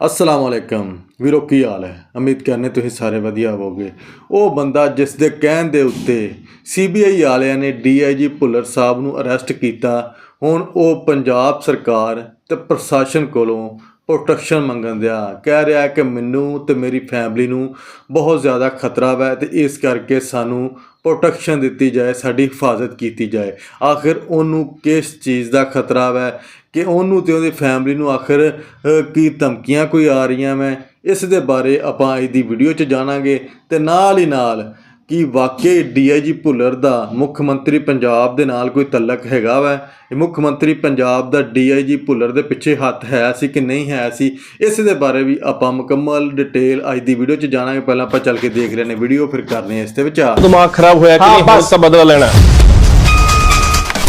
ਅਸਲਾਮ ਵਾਲੇਕਮ ਵੀਰੋ, ਕੀ ਹਾਲ ਹੈ? ਉਮੀਦ ਕਰਨੇ ਤੁਸੀਂ ਸਾਰੇ ਵਧੀਆ ਹੋਵੋਗੇ। ਉਹ ਬੰਦਾ ਜਿਸ ਦੇ ਕਹਿਣ ਦੇ ਉੱਤੇ ਸੀਬੀਆਈ ਵਾਲਿਆਂ ਨੇ ਡੀਆਈਜੀ ਭੁੱਲਰ ਸਾਹਿਬ ਨੂੰ ਅਰੈਸਟ ਕੀਤਾ, ਹੁਣ ਉਹ ਪੰਜਾਬ ਸਰਕਾਰ ਤੇ ਪ੍ਰਸ਼ਾਸਨ ਕੋਲੋਂ ਪ੍ਰੋਟੈਕਸ਼ਨ ਮੰਗਣ ਦਿਆ। ਕਹਿ ਰਿਹਾ ਕਿ ਮੈਨੂੰ ਤੇ ਮੇਰੀ ਫੈਮਿਲੀ ਨੂੰ ਬਹੁਤ ਜ਼ਿਆਦਾ ਖਤਰਾ ਹੈ ਤੇ ਇਸ ਕਰਕੇ ਸਾਨੂੰ ਪ੍ਰੋਟੈਕਸ਼ਨ ਦਿੱਤੀ ਜਾਏ, ਸਾਡੀ ਹਿਫਾਜ਼ਤ ਕੀਤੀ ਜਾਏ। ਆਖਿਰ ਉਹਨੂੰ ਕਿਸ ਚੀਜ਼ ਦਾ ਖਤਰਾ ਹੈ ਕਿ ਉਹਨੂੰ ਤੇ ਉਹਦੀ ਫੈਮਿਲੀ ਨੂੰ ਆਖਿਰ ਕੀ ਧਮਕੀਆਂ ਕੋਈ ਆ ਰਹੀਆਂ ਮੈਂ ਇਸ ਦੇ ਬਾਰੇ ਆਪਾਂ ਅੱਜ ਦੀ ਵੀਡੀਓ 'ਚ ਜਾਣਾਂਗੇ ਤੇ ਨਾਲ ਹੀ ਨਾਲ ਕਿ ਵਾਕਈ ਡੀਆਈਜੀ ਭੁੱਲਰ ਦਾ ਮੁੱਖ ਮੰਤਰੀ ਪੰਜਾਬ ਦੇ ਨਾਲ ਕੋਈ ਤਲਕ ਹੈਗਾ ਵਾ? ਇਹ ਮੁੱਖ ਮੰਤਰੀ ਪੰਜਾਬ ਦਾ ਡੀਆਈਜੀ ਭੁੱਲਰ ਦੇ ਪਿੱਛੇ ਹੱਥ ਹੈ ਸੀ ਕਿ ਨਹੀਂ ਹੈ ਸੀ? ਇਸ ਦੇ ਬਾਰੇ ਵੀ ਆਪਾਂ ਮੁਕੰਮਲ ਡਿਟੇਲ ਅੱਜ ਦੀ ਵੀਡੀਓ 'ਚ ਜਾਣਾਂਗੇ। ਪਹਿਲਾਂ ਆਪਾਂ ਚੱਲ ਕੇ ਦੇਖ ਰਹੇ ਨੇ ਵੀਡੀਓ ਫਿਰ ਕਰਨੇ ਇਸ ਤੇ ਵਿਚਾਰ। ਦਿਮਾਗ ਖਰਾਬ ਹੋਇਆ ਕਿ ਹੁਣ। ਤਾਂ ਬਦਲਾ ਲੈਣਾ।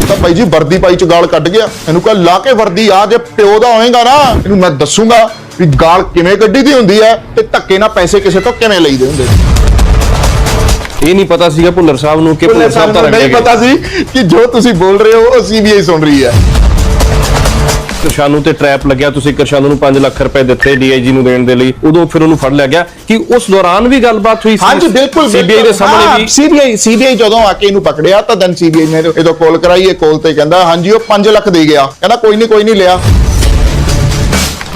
ਤਾਂ ਬਾਈ ਜੀ ਵਰਦੀ ਪਾਈ ਚ ਗਾਲ ਕੱਢ ਗਿਆ। ਇਹਨੂੰ ਕਹ ਲਾ ਕੇ ਵਰਦੀ ਆ ਜੇ ਪਿਓ ਦਾ ਹੋਏਗਾ ਨਾ ਇਹਨੂੰ ਮੈਂ ਦੱਸੂਗਾ ਵੀ ਗਾਲ ਕਿਵੇਂ ਕੱਢੀ ਦੀ ਹੁੰਦੀ ਹੈ ਤੇ ਧੱਕੇ ਨਾਲ ਪੈਸੇ ਕਿਸੇ ਤੋਂ ਕਿਵੇਂ ਲਈਦੇ ਹੁੰਦੇ? ਇਹ ਨਹੀਂ ਪਤਾ ਸੀਗਾ ਭੁੱਲਰ ਸਾਹਿਬ ਨੂੰ ਕਿ ਭੁੱਲਰ ਸਾਹਿਬ ਤਾਂ ਨਹੀਂ ਪਤਾ ਸੀ ਕਿ ਜੋ ਤੁਸੀਂ ਬੋਲ ਰਹੇ ਹੋ ਉਹ ਸੀਬੀਆਈ ਸੁਣ ਰਹੀ ਹੈ। ਕਿਰਸ਼ਾਨੂ ਤੇ ਟ੍ਰੈਪ ਲੱਗਿਆ ਤੁਸੀਂ ਕਿਰਸ਼ਾਨੂ ਨੂੰ 5 ਲੱਖ ਰੁਪਏ ਦਿੱਤੇ ਡੀਆਈਜੀ ਨੂੰ ਦੇਣ ਦੇ ਲਈ। ਉਦੋਂ ਫਿਰ ਉਹਨੂੰ ਫੜ ਲਿਆ ਗਿਆ ਕਿ ਉਸ ਦੌਰਾਨ ਵੀ ਗੱਲਬਾਤ ਹੋਈ ਹਾਂਜੀ ਬਿਲਕੁਲ ਸੀਬੀਆਈ ਦੇ ਸਾਹਮਣੇ ਵੀ। ਸੀਬੀਆਈ ਸੀਬੀਆਈ ਜਦੋਂ ਆ ਕੇ ਇਹਨੂੰ ਪਕੜਿਆ ਤਾਂ ਦਨ ਸੀਬੀਆਈ ਨੇ ਇਹਦੋਂ ਕਾਲ ਕਰਾਈ ਇਹ ਕਾਲ ਤੇ ਕਹਿੰਦਾ ਹਾਂਜੀ ਉਹ 5 ਲੱਖ ਦੇ ਗਿਆ। ਕਹਿੰਦਾ ਕੋਈ ਨਹੀਂ ਕੋਈ ਨਹੀਂ ਲਿਆ।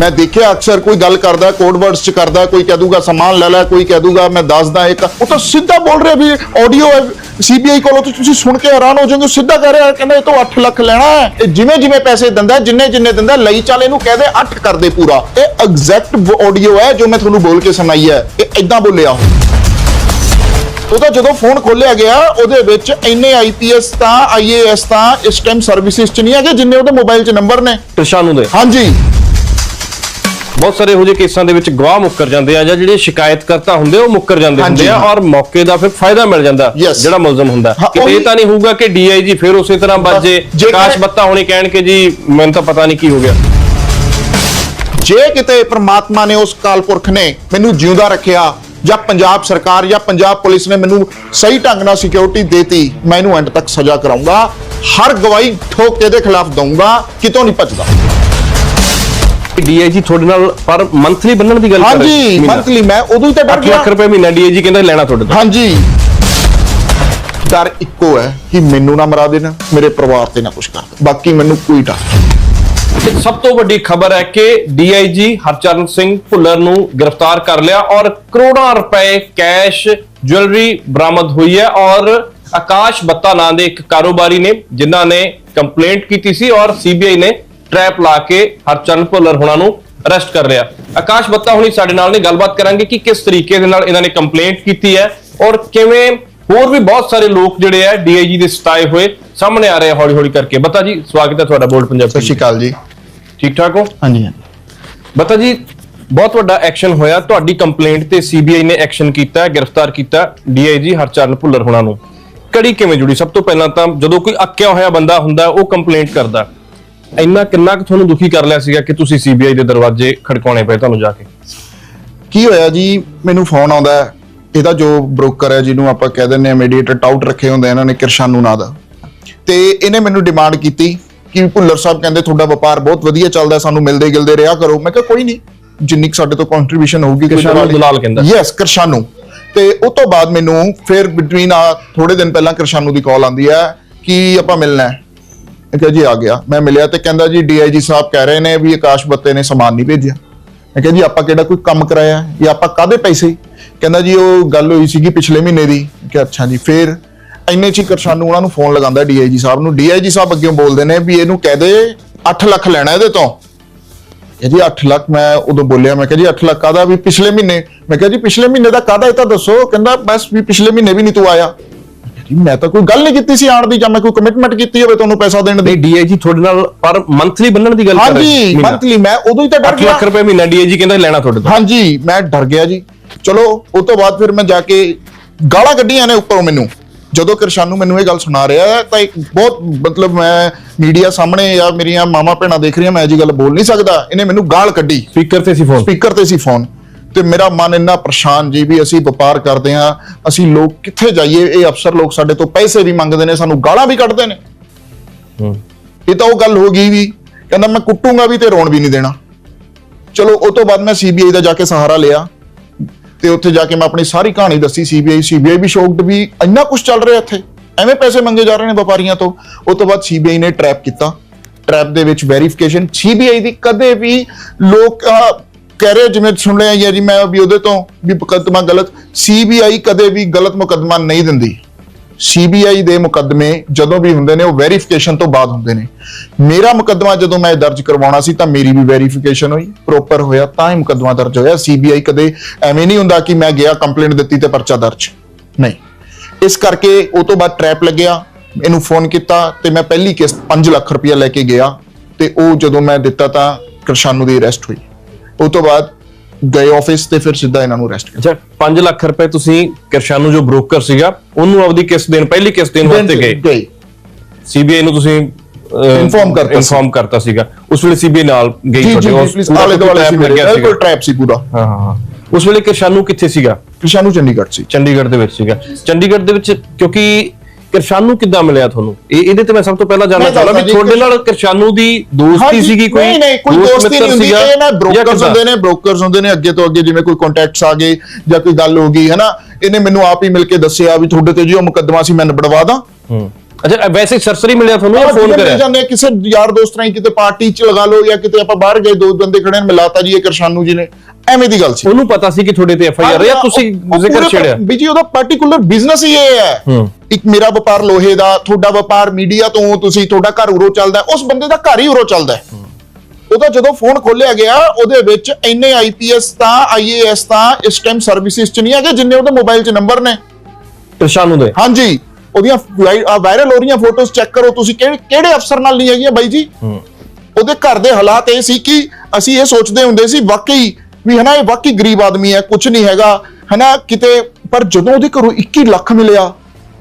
ਮੈਂ ਦੇਖਿਆ ਅਕਸਰ ਕੋਈ ਗੱਲ ਕਰਦਾ ਕੋਡ ਵਰਡਸ ਚ ਕਰਦਾ ਕੋਈ ਕਹਿ ਦੂਗਾ ਸਮਾਨ ਲੈ ਲੈ ਕੋਈ ਕਹਿ ਦੂਗਾ ਮੈਂ ਦੱਸਦਾ ਇੱਕ। ਉਹ ਤਾਂ ਸਿੱਧਾ ਬੋਲ ਰਿਹਾ ਵੀ ਆਡੀਓ ਸੀਬੀਆਈ ਕੋਲੋਂ ਤਾਂ ਤੁਸੀਂ ਸੁਣ ਕੇ ਹੈਰਾਨ ਹੋ ਜਾਓਗੇ ਸਿੱਧਾ ਕਹਿ ਰਿਹਾ ਕਹਿੰਦਾ ਇਹ ਤੋਂ 8 ਲੱਖ ਲੈਣਾ ਹੈ। ਇਹ ਜਿਵੇਂ ਜਿਵੇਂ ਪੈਸੇ ਦਿੰਦਾ ਜਿੰਨੇ ਜਿੰਨੇ ਦਿੰਦਾ ਲਈ ਚੱਲ ਇਹਨੂੰ ਕਹਿ ਦੇ 8 ਕਰ ਦੇ ਪੂਰਾ। ਇਹ ਐਗਜ਼ੈਕਟ ਆਡੀਓ ਹੈ ਜੋ ਮੈਂ ਤੁਹਾਨੂੰ ਬੋਲ ਕੇ ਸੁਣਾਈ ਹੈ। ਇਹ ਇਦਾਂ ਬੋਲਿਆ ਉਹ। ਉਹਦਾ ਜਦੋਂ ਫੋਨ ਖੋਲਿਆ ਗਿਆ ਉਹਦੇ ਵਿੱਚ ਇੰਨੇ ਆਈਪੀਐਸ ਤਾਂ ਆਈਏਐਸ ਤਾਂ ਇਸ ਟਾਈਮ ਸਰਵਿਸਿਜ਼ ਚ ਨਹੀਂ ਹੈਗੇ ਜਿੰਨੇ ਉਹਦੇ ਮੋਬਾਈਲ 'ਚ ਨੰਬਰ ਨੇ। ਕਿਰਸ਼ਾਨੂ ਦੇ। ਹਾਂਜੀ। ਬਹੁਤ ਸਾਰੇ ਇਹੋ ਜਿਹੇ ਕੇਸਾਂ ਦੇ ਵਿੱਚ ਗਵਾਹ ਮੁੱਕਰ ਜਾਂਦੇ ਆ ਜਾਂ ਜਿਹੜੇ ਸ਼ਿਕਾਇਤਕਰਤਾ ਹੁੰਦੇ ਉਹ ਮੁੱਕਰ ਜਾਂਦੇ ਹੁੰਦੇ ਆ। ਔਰ ਮੌਕੇ ਦਾ ਫਿਰ ਫਾਇਦਾ ਮਿਲ ਜਾਂਦਾ. ਜਿਹੜਾ ਮੁਲਜ਼ਮ ਹੁੰਦਾ ਕਿਤੇ ਇਹ ਤਾਂ ਨਹੀਂ ਹੋਊਗਾ ਕਿ ਡੀਆਈਜੀ ਫਿਰ ਉਸੇ ਤਰ੍ਹਾਂ ਵੱਜੇ ਜੇ- ਕਾਸ਼ ਬੱਤਾ ਹੋਣੀ ਕਹਿਣ ਕਿ ਜੀ ਮੈਨੂੰ ਤਾਂ ਪਤਾ ਨਹੀਂ ਕੀ ਹੋ ਗਿਆ ਜੇ ਕਿਤੇ ਪ੍ਰਮਾਤਮਾ ਨੇ ਉਸ ਕਾਲਪੁਰਖ ਨੇ ਮੈਨੂੰ ਜਿਉਂਦਾ ਰੱਖਿਆ ਜਾਂ ਪੰਜਾਬ ਸਰਕਾਰ ਜਾਂ ਪੰਜਾਬ ਪੁਲਿਸ ਨੇ ਮੈਨੂੰ ਸਹੀ ਢੰਗ ਨਾਲ ਸਿਕਿਉਰਿਟੀ ਦੇਤੀ ਮੈਂ ਇਹਨੂੰ ਐਂਡ ਤੱਕ ਸਜ਼ਾ ਕਰਾਉਂਗਾ ਹਰ ਗਵਾਹੀ ਠੋਕ ਕੇ ਦੇ ਖਿਲਾਫ ਦਊਂਗਾ ਕਿਤੋਂ ਨਹੀਂ ਭੱਜਦਾ ਡੀਆਈਜੀ ਤੁਹਾਡੇ ਨਾਲ ਪਰ ਮੰਥਲੀ ਬੰਨਣ ਦੀ ਗੱਲ ਕਰ ਰਹੇ ਹਾਂਜੀ ਮਹੀਨਾ। ਮੰਥਲੀ ਮੈਂ ਉਦੋਂ ਹੀ ਤਾਂ ਡਰ 8 ਗਿਆ ਲੱਖ ਰੁਪਏ ਮਹੀਨਾ ਡੀਆਈਜੀ ਕਹਿੰਦਾ ਲੈਣਾ ਤੁਹਾਡੇ ਤੋਂ ਹਾਂਜੀ ਡਰ ਇੱਕੋ ਹੈ ਕਿ ਮੈਨੂੰ ਨਾ ਮਰਾ ਦੇਣਾ ਮੇਰੇ ਪਰਿਵਾਰ ਤੇ ਨਾ ਕੁਛ ਕਰ। ਬਾਕੀ ਮੈਨੂੰ ਕੋਈ ਡਰ ਨਹੀਂ। ਤੇ ਸਭ ਤੋਂ ਵੱਡੀ ਖਬਰ ਹੈ ਕਿ ਡੀਆਈਜੀ ਹਰਚਰਨ ਸਿੰਘ ਭੁੱਲਰ ਨੂੰ ਗ੍ਰਿਫਤਾਰ ਕਰ ਲਿਆ ਔਰ ਕਰੋੜਾਂ ਰੁਪਏ ਕੈਸ਼ ਜੁਐਲਰੀ ਬਰਾਮਦ ਹੋਈ ਹੈ ਔਰ ਆਕਾਸ਼ ਬੱਤਾ ਨਾਂ ਦੇ ਇੱਕ ਕਾਰੋਬਾਰੀ ਨੇ ਜਿਨ੍ਹਾਂ ਨੇ ਕੰਪਲੇਂਟ ਕੀਤੀ ਸੀ ਔਰ ਸੀਬੀਆਈ ਨੇ ਟ੍ਰੈਪ ਲਾ ਕੇ ਹਰਚਰਨ ਭੁੱਲਰ ਹੁਣਾਂ ਨੂੰ ਅਰੈਸਟ ਕਰ ਲਿਆ। ਆਕਾਸ਼ ਬੱਤਾ ਹੁਣੀ ਸਾਡੇ ਨਾਲ ਨੇ ਗੱਲਬਾਤ ਕਰਾਂਗੇ ਕਿ ਕਿਸ ਤਰੀਕੇ ਦੇ ਨਾਲ ਇਹਨਾਂ ਨੇ ਕੰਪਲੇਂਟ ਕੀਤੀ ਹੈ ਔਰ ਕਿਵੇਂ ਹੋਰ ਵੀ ਬਹੁਤ ਸਾਰੇ ਲੋਕ ਜਿਹੜੇ ਆ ਡੀਆਈਜੀ ਦੇ ਸਤਾਏ ਹੋਏ ਸਾਹਮਣੇ ਆ ਰਹੇ ਹੌਲੀ ਹੌਲੀ ਕਰਕੇ। ਬੱਤਾ ਜੀ ਸਵਾਗਤ ਹੈ ਤੁਹਾਡਾ ਬੋਲਡ ਪੰਜਾਬ ਸਤਿ ਸ਼੍ਰੀ ਅਕਾਲ ਜੀ। ਠੀਕ ਠਾਕ ਹੋ? ਹਾਂਜੀ ਹਾਂਜੀ। ਬਤਾ ਜੀ ਬਹੁਤ ਵੱਡਾ ਐਕਸ਼ਨ ਹੋਇਆ। ਤੁਹਾਡੀ ਕੰਪਲੇਂਟ ਤੇ ਸੀਬੀਆਈ ਨੇ ਐਕਸ਼ਨ ਕੀਤਾ ਗ੍ਰਿਫਤਾਰ ਕੀਤਾ ਡੀਆਈਜੀ ਹਰਚਰਨ ਭੁੱਲਰ ਹੁਣਾਂ ਨੂੰ। ਕੜੀ ਕਿਵੇਂ ਜੁੜੀ? ਸਭ ਤੋਂ ਪਹਿਲਾਂ ਤਾਂ ਜਦੋਂ ਕੋਈ ਅੱਕਿਆ ਹੋਇਆ ਬੰਦਾ ਹੁੰਦਾ ਉਹ ਕੰਪਲੇਂਟ ਕਰਦਾ। ਇੰਨਾ ਕਿੰਨਾ ਕੁ ਤੁਹਾਨੂੰ ਦੁਖੀ ਕਰ ਲਿਆ ਸੀਗਾ ਕਿ ਤੁਸੀਂ ਸੀਬੀਆਈ ਦੇ ਦਰਵਾਜ਼ੇ ਖੜਕਾਉਣੇ ਪਏ ਤੁਹਾਨੂੰ ਜਾ ਕੇ? ਕੀ ਹੋਇਆ ਜੀ? ਮੈਨੂੰ ਫੋਨ ਆਉਂਦਾ ਹੈ। ਇਹਦਾ ਜੋ ਬ੍ਰੋਕਰ ਹੈ ਜਿਹਨੂੰ ਆਪਾਂ ਕਹਿ ਦਿੰਦੇ ਆ ਮੀਡੀਏਟਰ ਟਾਊਟ ਰੱਖੇ ਹੁੰਦੇ ਇਹਨਾਂ ਨੇ ਕਿਰਸ਼ਾਨੂ ਨਾਂ ਦਾ। ਤੇ ਇਹਨੇ ਮੈਨੂੰ ਡਿਮਾਂਡ ਕੀਤੀ ਕਿ ਭੁੱਲਰ ਸਾਹਿਬ ਕਹਿੰਦੇ ਤੁਹਾਡਾ ਵਪਾਰ ਬਹੁਤ ਵਧੀਆ ਚੱਲਦਾ ਸਾਨੂੰ ਮਿਲਦੇ ਗਿਲਦੇ ਰਿਹਾ ਕਰੋ। ਮੈਂ ਕਿਹਾ ਕੋਈ ਨਹੀਂ ਜਿੰਨੀ ਕੁ ਸਾਡੇ ਤੋਂ ਕੰਟਰੀਬਿਊਸ਼ਨ ਹੋਊਗੀ ਕਿਰਸ਼ਾਨੂ ਦੁਲਾਲ ਕਹਿੰਦਾ। ਯੈਸ ਕਿਰਸ਼ਾਨੂ। ਤੇ ਉਸ ਤੋਂ ਬਾਅਦ ਮੈਨੂੰ ਫਿਰ ਬਿਟਵੀਨ ਆ ਥੋੜੇ ਦਿਨ ਪਹਿਲਾਂ ਕਿਰਸ਼ਾਨੂ ਦੀ ਕਾਲ ਆਂਦੀ ਹੈ ਕਿ ਆਪਾਂ ਮਿਲਣਾ ਹੈ। ਮੈਂ ਕਿਹਾ ਜੀ ਆ ਗਿਆ। ਮੈਂ ਮਿਲਿਆ ਤੇ ਕਹਿੰਦਾ ਜੀ ਡੀਆਈਜੀ ਸਾਹਿਬ ਕਹਿ ਰਹੇ ਨੇ ਵੀ ਆਕਾਸ਼ ਬੱਤੇ ਨੇ ਸਮਾਨ ਨਹੀਂ ਭੇਜਿਆ। ਮੈਂ ਕਿਹਾ ਜੀ, ਆਪਾਂ ਕਿਹੜਾ ਕੋਈ ਕੰਮ ਕਰਾਇਆ? ਜਾਂ ਆਪਾਂ ਕਾਦੇ ਪੈਸੇ? ਕਹਿੰਦਾ ਜੀ, ਉਹ ਗੱਲ ਹੋਈ ਸੀਗੀ ਪਿਛਲੇ ਮਹੀਨੇ ਦੀ। ਮੈਂ ਅੱਛਾ ਜੀ, ਫਿਰ ਇੰਨੇ ਚ ਹੀ ਕਰਸ਼ਾਨੂ ਉਹਨਾਂ ਨੂੰ ਫੋਨ ਲਗਾਉਂਦਾ ਡੀਆਈਜੀ ਸਾਹਿਬ ਨੂੰ। ਡੀਆਈਜੀ ਸਾਹਿਬ ਅੱਗੇ ਬੋਲਦੇ ਨੇ ਵੀ ਇਹਨੂੰ ਕਹਿ ਦੇ 8 ਲੱਖ ਲੈਣਾ ਇਹਦੇ ਤੋਂ। ਇਹ ਜੀ 8 ਲੱਖ ਮੈਂ ਉਦੋਂ ਬੋਲਿਆ, ਮੈਂ ਕਿਹਾ ਜੀ 8 ਲੱਖ ਕਾਦਾ ਵੀ ਪਿਛਲੇ ਮਹੀਨੇ, ਮੈਂ ਕਿਹਾ ਜੀ, ਪਿਛਲੇ ਮਹੀਨੇ ਦਾ ਕਾਦਾ ਇਹ ਤਾਂ ਦੱਸੋ। ਕਹਿੰਦਾ, ਬਸ ਵੀ ਪਿਛਲੇ ਮਹੀਨੇ ਵੀ ਨਹੀਂ ਤੂੰ ਆਇਆ। ਜੀ ਮੈਂ ਤਾਂ ਕੋਈ ਗੱਲ ਨਹੀਂ ਕੀਤੀ ਸੀ ਆਣ ਦੀ ਜਾਂ ਮੈਂ ਕੋਈ ਕਮਿਟਮੈਂਟ ਕੀਤੀ ਹੋਵੇ ਤੁਹਾਨੂੰ ਪੈਸਾ ਦੇਣ ਦੀ। ਨਹੀਂ ਡੀਆਈਜੀ ਤੁਹਾਡੇ ਨਾਲ ਪਰ ਮੰਥਲੀ ਬੰਨਣ ਦੀ ਗੱਲ ਕਰ ਰਹੇ ਹਾਂਜੀ ਮਹੀਨਾ। ਮੰਥਲੀ ਮੈਂ ਉਦੋਂ ਹੀ ਤਾਂ ਡਰ 8 ਗਿਆ। ਲੱਖ ਰੁਪਏ ਮਹੀਨਾ ਡੀਆਈਜੀ ਕਹਿੰਦਾ ਲੈਣਾ ਤੁਹਾਡੇ ਤੋਂ। ਹਾਂਜੀ ਮੈਂ ਡਰ ਗਿਆ ਜੀ। ਚਲੋ ਉਸ ਤੋਂ ਬਾਅਦ ਫਿਰ ਮੈਂ ਜਾ ਕੇ ਗਾਲਾਂ ਕੱਢੀਆਂ ਨੇ ਉੱਪਰੋਂ ਮੈਨੂੰ। ਜਦੋਂ ਕਿਰਸ਼ਾਨੂ ਮੈਨੂੰ ਇਹ ਗੱਲ ਸੁਣਾ ਰਿਹਾ ਹੈ, ਤਾਂ ਇੱਕ ਬਹੁਤ ਮਤਲਬ ਮੈਂ ਮੀਡੀਆ ਸਾਹਮਣੇ ਜਾਂ ਮੇਰੀਆਂ ਮਾਮਾ ਭੈਣਾਂ ਦੇਖ ਰਹੀਆਂ ਮੈਂ ਇਹ ਜੀ ਗੱਲ ਬੋਲ ਨਹੀਂ ਸਕਦਾ। ਇਹਨੇ ਮੈਨੂੰ ਗਾਲ ਕੱਢੀ। ਸਪੀਕਰ ਤੇ ਸੀ ਫੋਨ ਸਪੀਕਰ ਤੇ ਸੀ ਫੋਨ ਤੇ ਮੇਰਾ ਮਨ ਇੰਨਾ ਪਰੇਸ਼ਾਨ ਜੀ ਵੀ ਅਸੀਂ ਵਪਾਰ ਕਰਦੇ ਹਾਂ ਅਸੀਂ ਲੋਕ ਕਿੱਥੇ ਜਾਈਏ? ਇਹ ਅਫਸਰ ਲੋਕ ਸਾਡੇ ਤੋਂ ਪੈਸੇ ਵੀ ਮੰਗਦੇ ਨੇ ਸਾਨੂੰ ਗਾਲਾਂ ਵੀ ਕੱਢਦੇ ਨੇ। ਇਹ ਤਾਂ ਉਹ ਗੱਲ ਹੋ ਗਈ ਵੀ ਕਹਿੰਦਾ ਮੈਂ ਕੁੱਟੂੰਗਾ ਵੀ ਤੇ ਰੋਣ ਵੀ ਨਹੀਂ ਦੇਣਾ। ਚਲੋ ਉਹ ਤੋਂ ਬਾਅਦ ਮੈਂ ਸੀਬੀਆਈ ਦਾ ਜਾ ਕੇ ਸਹਾਰਾ ਲਿਆ। ਤੇ ਉੱਥੇ ਜਾ ਕੇ ਮੈਂ ਆਪਣੀ ਸਾਰੀ ਕਹਾਣੀ ਦੱਸੀ ਸੀਬੀਆਈ ਸੀਬੀਆਈ ਵੀ ਸ਼ੌਕਡ ਵੀ ਇੰਨਾ ਕੁਝ ਚੱਲ ਰਿਹਾ ਇੱਥੇ। ਐਵੇਂ ਪੈਸੇ ਮੰਗੇ ਜਾ ਰਹੇ ਨੇ ਵਪਾਰੀਆਂ ਤੋਂ। ਉਹ ਤੋਂ ਬਾਅਦ ਸੀਬੀਆਈ ਨੇ ਟਰੈਪ ਕੀਤਾ। ਟਰੈਪ ਦੇ ਵਿੱਚ ਵੈਰੀਫਿਕੇਸ਼ਨ ਸੀਬੀਆਈ ਦੀ ਕਦੇ ਵੀ ਲੋਕ ਕਹਿ ਰਹੇ ਜਿਵੇਂ ਸੁਣ ਲਿਆ ਯਾਰ ਜੀ ਮੈਂ ਵੀ ਉਹਦੇ ਤੋਂ ਵੀ ਮੁਕੱਦਮਾ ਗਲਤ ਸੀਬੀਆਈ ਕਦੇ ਵੀ ਗਲਤ ਮੁਕੱਦਮਾ ਨਹੀਂ ਦਿੰਦੀ। ਸੀਬੀਆਈ ਦੇ ਮੁਕੱਦਮੇ ਜਦੋਂ ਵੀ ਹੁੰਦੇ ਨੇ, ਉਹ ਵੈਰੀਫਿਕੇਸ਼ਨ ਤੋਂ ਬਾਅਦ ਹੁੰਦੇ ਨੇ। ਮੇਰਾ ਮੁਕੱਦਮਾ ਜਦੋਂ ਮੈਂ ਦਰਜ ਕਰਵਾਉਣਾ ਸੀ, ਤਾਂ ਮੇਰੀ ਵੀ ਵੈਰੀਫਿਕੇਸ਼ਨ ਹੋਈ ਪ੍ਰੋਪਰ ਹੋਇਆ, ਤਾਂ ਹੀ ਮੁਕੱਦਮਾ ਦਰਜ ਹੋਇਆ। ਸੀਬੀਆਈ ਕਦੇ ਐਵੇਂ ਨਹੀਂ ਹੁੰਦਾ ਕਿ ਮੈਂ ਗਿਆ ਕੰਪਲੇਂਟ ਦਿੱਤੀ ਤੇ ਪਰਚਾ ਦਰਜ। ਨਹੀਂ। ਇਸ ਕਰਕੇ ਉਹ ਤੋਂ ਬਾਅਦ ਟਰੈਪ ਲੱਗਿਆ, ਇਹਨੂੰ ਫੋਨ ਕੀਤਾ ਤੇ ਮੈਂ ਪਹਿਲੀ ਕਿਸ਼ਤ 5 ਲੱਖ ਰੁਪਇਆ ਲੈ ਕੇ ਗਿਆ ਤੇ ਉਹ ਜਦੋਂ ਮੈਂ ਦਿੱਤਾ ਤਾਂ ਕਿਰਸ਼ਾਨੂ ਦੀ ਅਰੈਸਟ ਹੋਈ। ਉਹ ਤੋਂ ਬਾਅਦ ਗਏ ਆਫਿਸ ਤੇ ਫਿਰ ਸਿੱਧਾ ਇਹਨਾਂ ਨੂੰ ਅਰੈਸਟ ਕੀਤਾ। ਅੱਛਾ 5 ਲੱਖ ਰੁਪਏ ਤੁਸੀਂ ਕਿਰਸ਼ਾਨੂ ਜੋ ਬ੍ਰੋਕਰ ਸੀਗਾ ਉਹਨੂੰ ਆਪਦੀ ਕਿਸ਼ਤ ਦੇਣ ਪਹਿਲੀ ਕਿਸ਼ਤ ਦੇਣ ਵਾਸਤੇ ਗਏ? ਗਏ। ਸੀਬੀਆਈ ਨੂੰ ਤੁਸੀਂ Inform ਕਰਤਾ। ਇਨਫਾਰਮ ਕਰਤਾ ਸੀਗਾ। ਉਸ ਵੇਲੇ ਸੀਬੀਆਈ ਨਾਲ ਗਈ ਤੁਹਾਡੇ ਉਸ- ਆਲੇ ਦੁਆਲੇ ਸੀ। ਬਿਲਕੁਲ ਟਰੈਪ ਪੂਰਾ। ਹਾਂ ਹਾਂ। ਉਸ ਵੇਲੇ ਕਿਰਸ਼ਾਨੂ ਕਿੱਥੇ ਸੀਗਾ? ਕਿਰਸ਼ਾਨੂ ਚੰਡੀਗੜ੍ਹ ਸੀ। ਚੰਡੀਗੜ੍ਹ ਦੇ ਵਿੱਚ ਸੀਗਾ। ਚੰਡੀਗੜ੍ਹ ਦੇ ਵਿੱਚ ਕਿਉਂਕਿ ਕਿਰਸ਼ਾਨੂ ਕਿੱਦਾਂ ਮਿਲਿਆ ਤੁਹਾਨੂੰ? ਇਹ ਇਹਦੇ ਤੇ ਮੈਂ ਸਭ ਤੋਂ ਪਹਿਲਾਂ ਜਾਣਨਾ ਚਾਹੁੰਦਾ ਵੀ ਤੁਹਾਡੇ ਨਾਲ ਕਿਰਸ਼ਾਨੂ ਦੀ ਦੋਸਤੀ ਸੀਗੀ ਕੋਈ? ਨਹੀਂ ਨਹੀਂ ਕੋਈ ਦੋਸਤ ਨਹੀਂ ਹੁੰਦੀ? ਇਹ ਨਾ ਬ੍ਰੋਕਰਸ? ਹੁੰਦੇ ਨੇ ਬ੍ਰੋਕਰਸ ਹੁੰਦੇ ਨੇ ਅੱਗੇ ਤੋਂ ਅੱਗੇ ਜਿਵੇਂ ਕੋਈ ਕੰਟੈਕਟਸ ਆ ਗਏ ਜਾਂ ਕੋਈ ਗੱਲ ਹੋ ਗਈ ਹੈ ਨਾ ਇਹਨੇ ਮੈਨੂੰ ਆਪ ਹੀ ਮਿਲ ਕੇ ਦੱਸਿਆ ਵੀ ਤੁਹਾਡੇ ਤੇ ਜੀ ਉਹ ਮੁਕੱਦਮਾ ਸੀ ਮੈਂ ਨਿਬੜਵਾ ਦਾਂ। ਹੂੰ। ਅੱਛਾ ਵੈਸੇ ਸਰਸਰੀ ਮਿਲਿਆ ਤੁਹਾਨੂੰ ਜਾਂ ਫੋਨ ਕਰਿਆ? ਜਾਂਦੇ ਕਿਸੇ ਯਾਰ ਦੋਸਤ ਨਾਲ ਕਿਤੇ ਪਾਰਟੀ 'ਚ ਲਗਾ ਲਓ ਜਾਂ ਕਿਤੇ ਆਪਾਂ ਬਾਹਰ ਗਏ ਦੋ ਬੰਦੇ ਖੜੇ ਨੇ ਮਿਲਾਤਾ ਜੀ ਇਹ ਕਿਰਸ਼ਾਨੂ ਜੀ ਨੇ ਐਵੇਂ ਦੀ ਗੱਲ ਸੀ। ਉਹਨੂੰ ਪਤਾ ਸੀ ਕਿ ਤੁਹਾਡੇ ਤੇ ਐਫ ਆਈ ਆਰ ਜਾਂ ਤੁਸੀਂ ਜ਼ਿਕਰ ਛੇੜਿਆ? ਵੀ ਜੀ ਉਹਦਾ ਪਾਰਟਿਕੂਲਰ ਬਿਜ਼ਨਸ ਹੀ ਇਹ ਹੈ। ਇੱਕ ਮੇਰਾ ਵਪਾਰ ਲੋਹੇ ਦਾ ਤੁਹਾਡਾ ਵਪਾਰ ਮੀਡੀਆ ਤੋਂ ਤੁਸੀਂ ਤੁਹਾਡਾ ਘਰ ਉਰੋ ਚੱਲਦਾ ਉਸ ਬੰਦੇ ਦਾ ਘਰ ਹੀ ਉਰੋ ਚੱਲਦਾ ਹੈ। ਉਹਦਾ ਜਦੋਂ ਫੋਨ ਖੋਲਿਆ ਗਿਆ ਉਹਦੇ ਵਿੱਚ ਇੰਨੇ ਆਈਪੀਐਸ ਤਾਂ ਆਈਏਐਸ ਤਾਂ ਇਸ ਟਾਈਮ ਸਰਵਿਸਿਜ਼ ਚ ਨਹੀਂ ਹੈਗੇ ਜਿੰਨੇ ਉਹਦੇ ਮੋਬਾਈਲ 'ਚ ਨੰਬਰ ਨੇ। ਕਿਰਸ਼ਾਨੂ ਦੇ? ਹਾਂਜੀ। ਉਹਦੀਆਂ ਵਾਇਰਲ ਹੋ ਰਹੀਆਂ ਫੋਟੋਜ਼ ਚੈੱਕ ਕਰੋ ਤੁਸੀਂ ਕਿਹੜੇ ਕਿਹੜੇ ਅਫਸਰ ਨਾਲ ਨਹੀਂ ਹੈਗੀਆਂ ਬਾਈ ਜੀ? ਉਹਦੇ ਘਰ ਦੇ ਹਾਲਾਤ ਇਹ ਸੀ ਕਿ ਅਸੀਂ ਇਹ ਸੋਚਦੇ ਹੁੰਦੇ ਸੀ ਵਾਕਈ ਵੀ ਹਨਾ ਇਹ ਵਾਕਈ ਗਰੀਬ ਆਦਮੀ ਹੈ ਕੁਝ ਨਹੀਂ ਹੈਗਾ ਹਨਾ ਕਿਤੇ ਪਰ ਜਦੋਂ ਉਹਦੇ ਘਰੋਂ 21 ਲੱਖ ਮਿਲਿਆ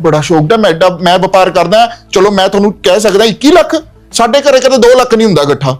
ਬੜਾ ਸ਼ੌਕ ਦਾ ਮੈਂ ਐਡਾ- ਮੈਂ ਵਪਾਰ ਕਰਦਾ ਚਲੋ ਮੈਂ ਤੁਹਾਨੂੰ ਕਹਿ ਸਕਦਾ 21 ਲੱਖ? ਸਾਡੇ ਘਰੇ ਕਦੇ 2 ਲੱਖ ਨਹੀਂ ਹੁੰਦਾ ਇਕੱਠਾ।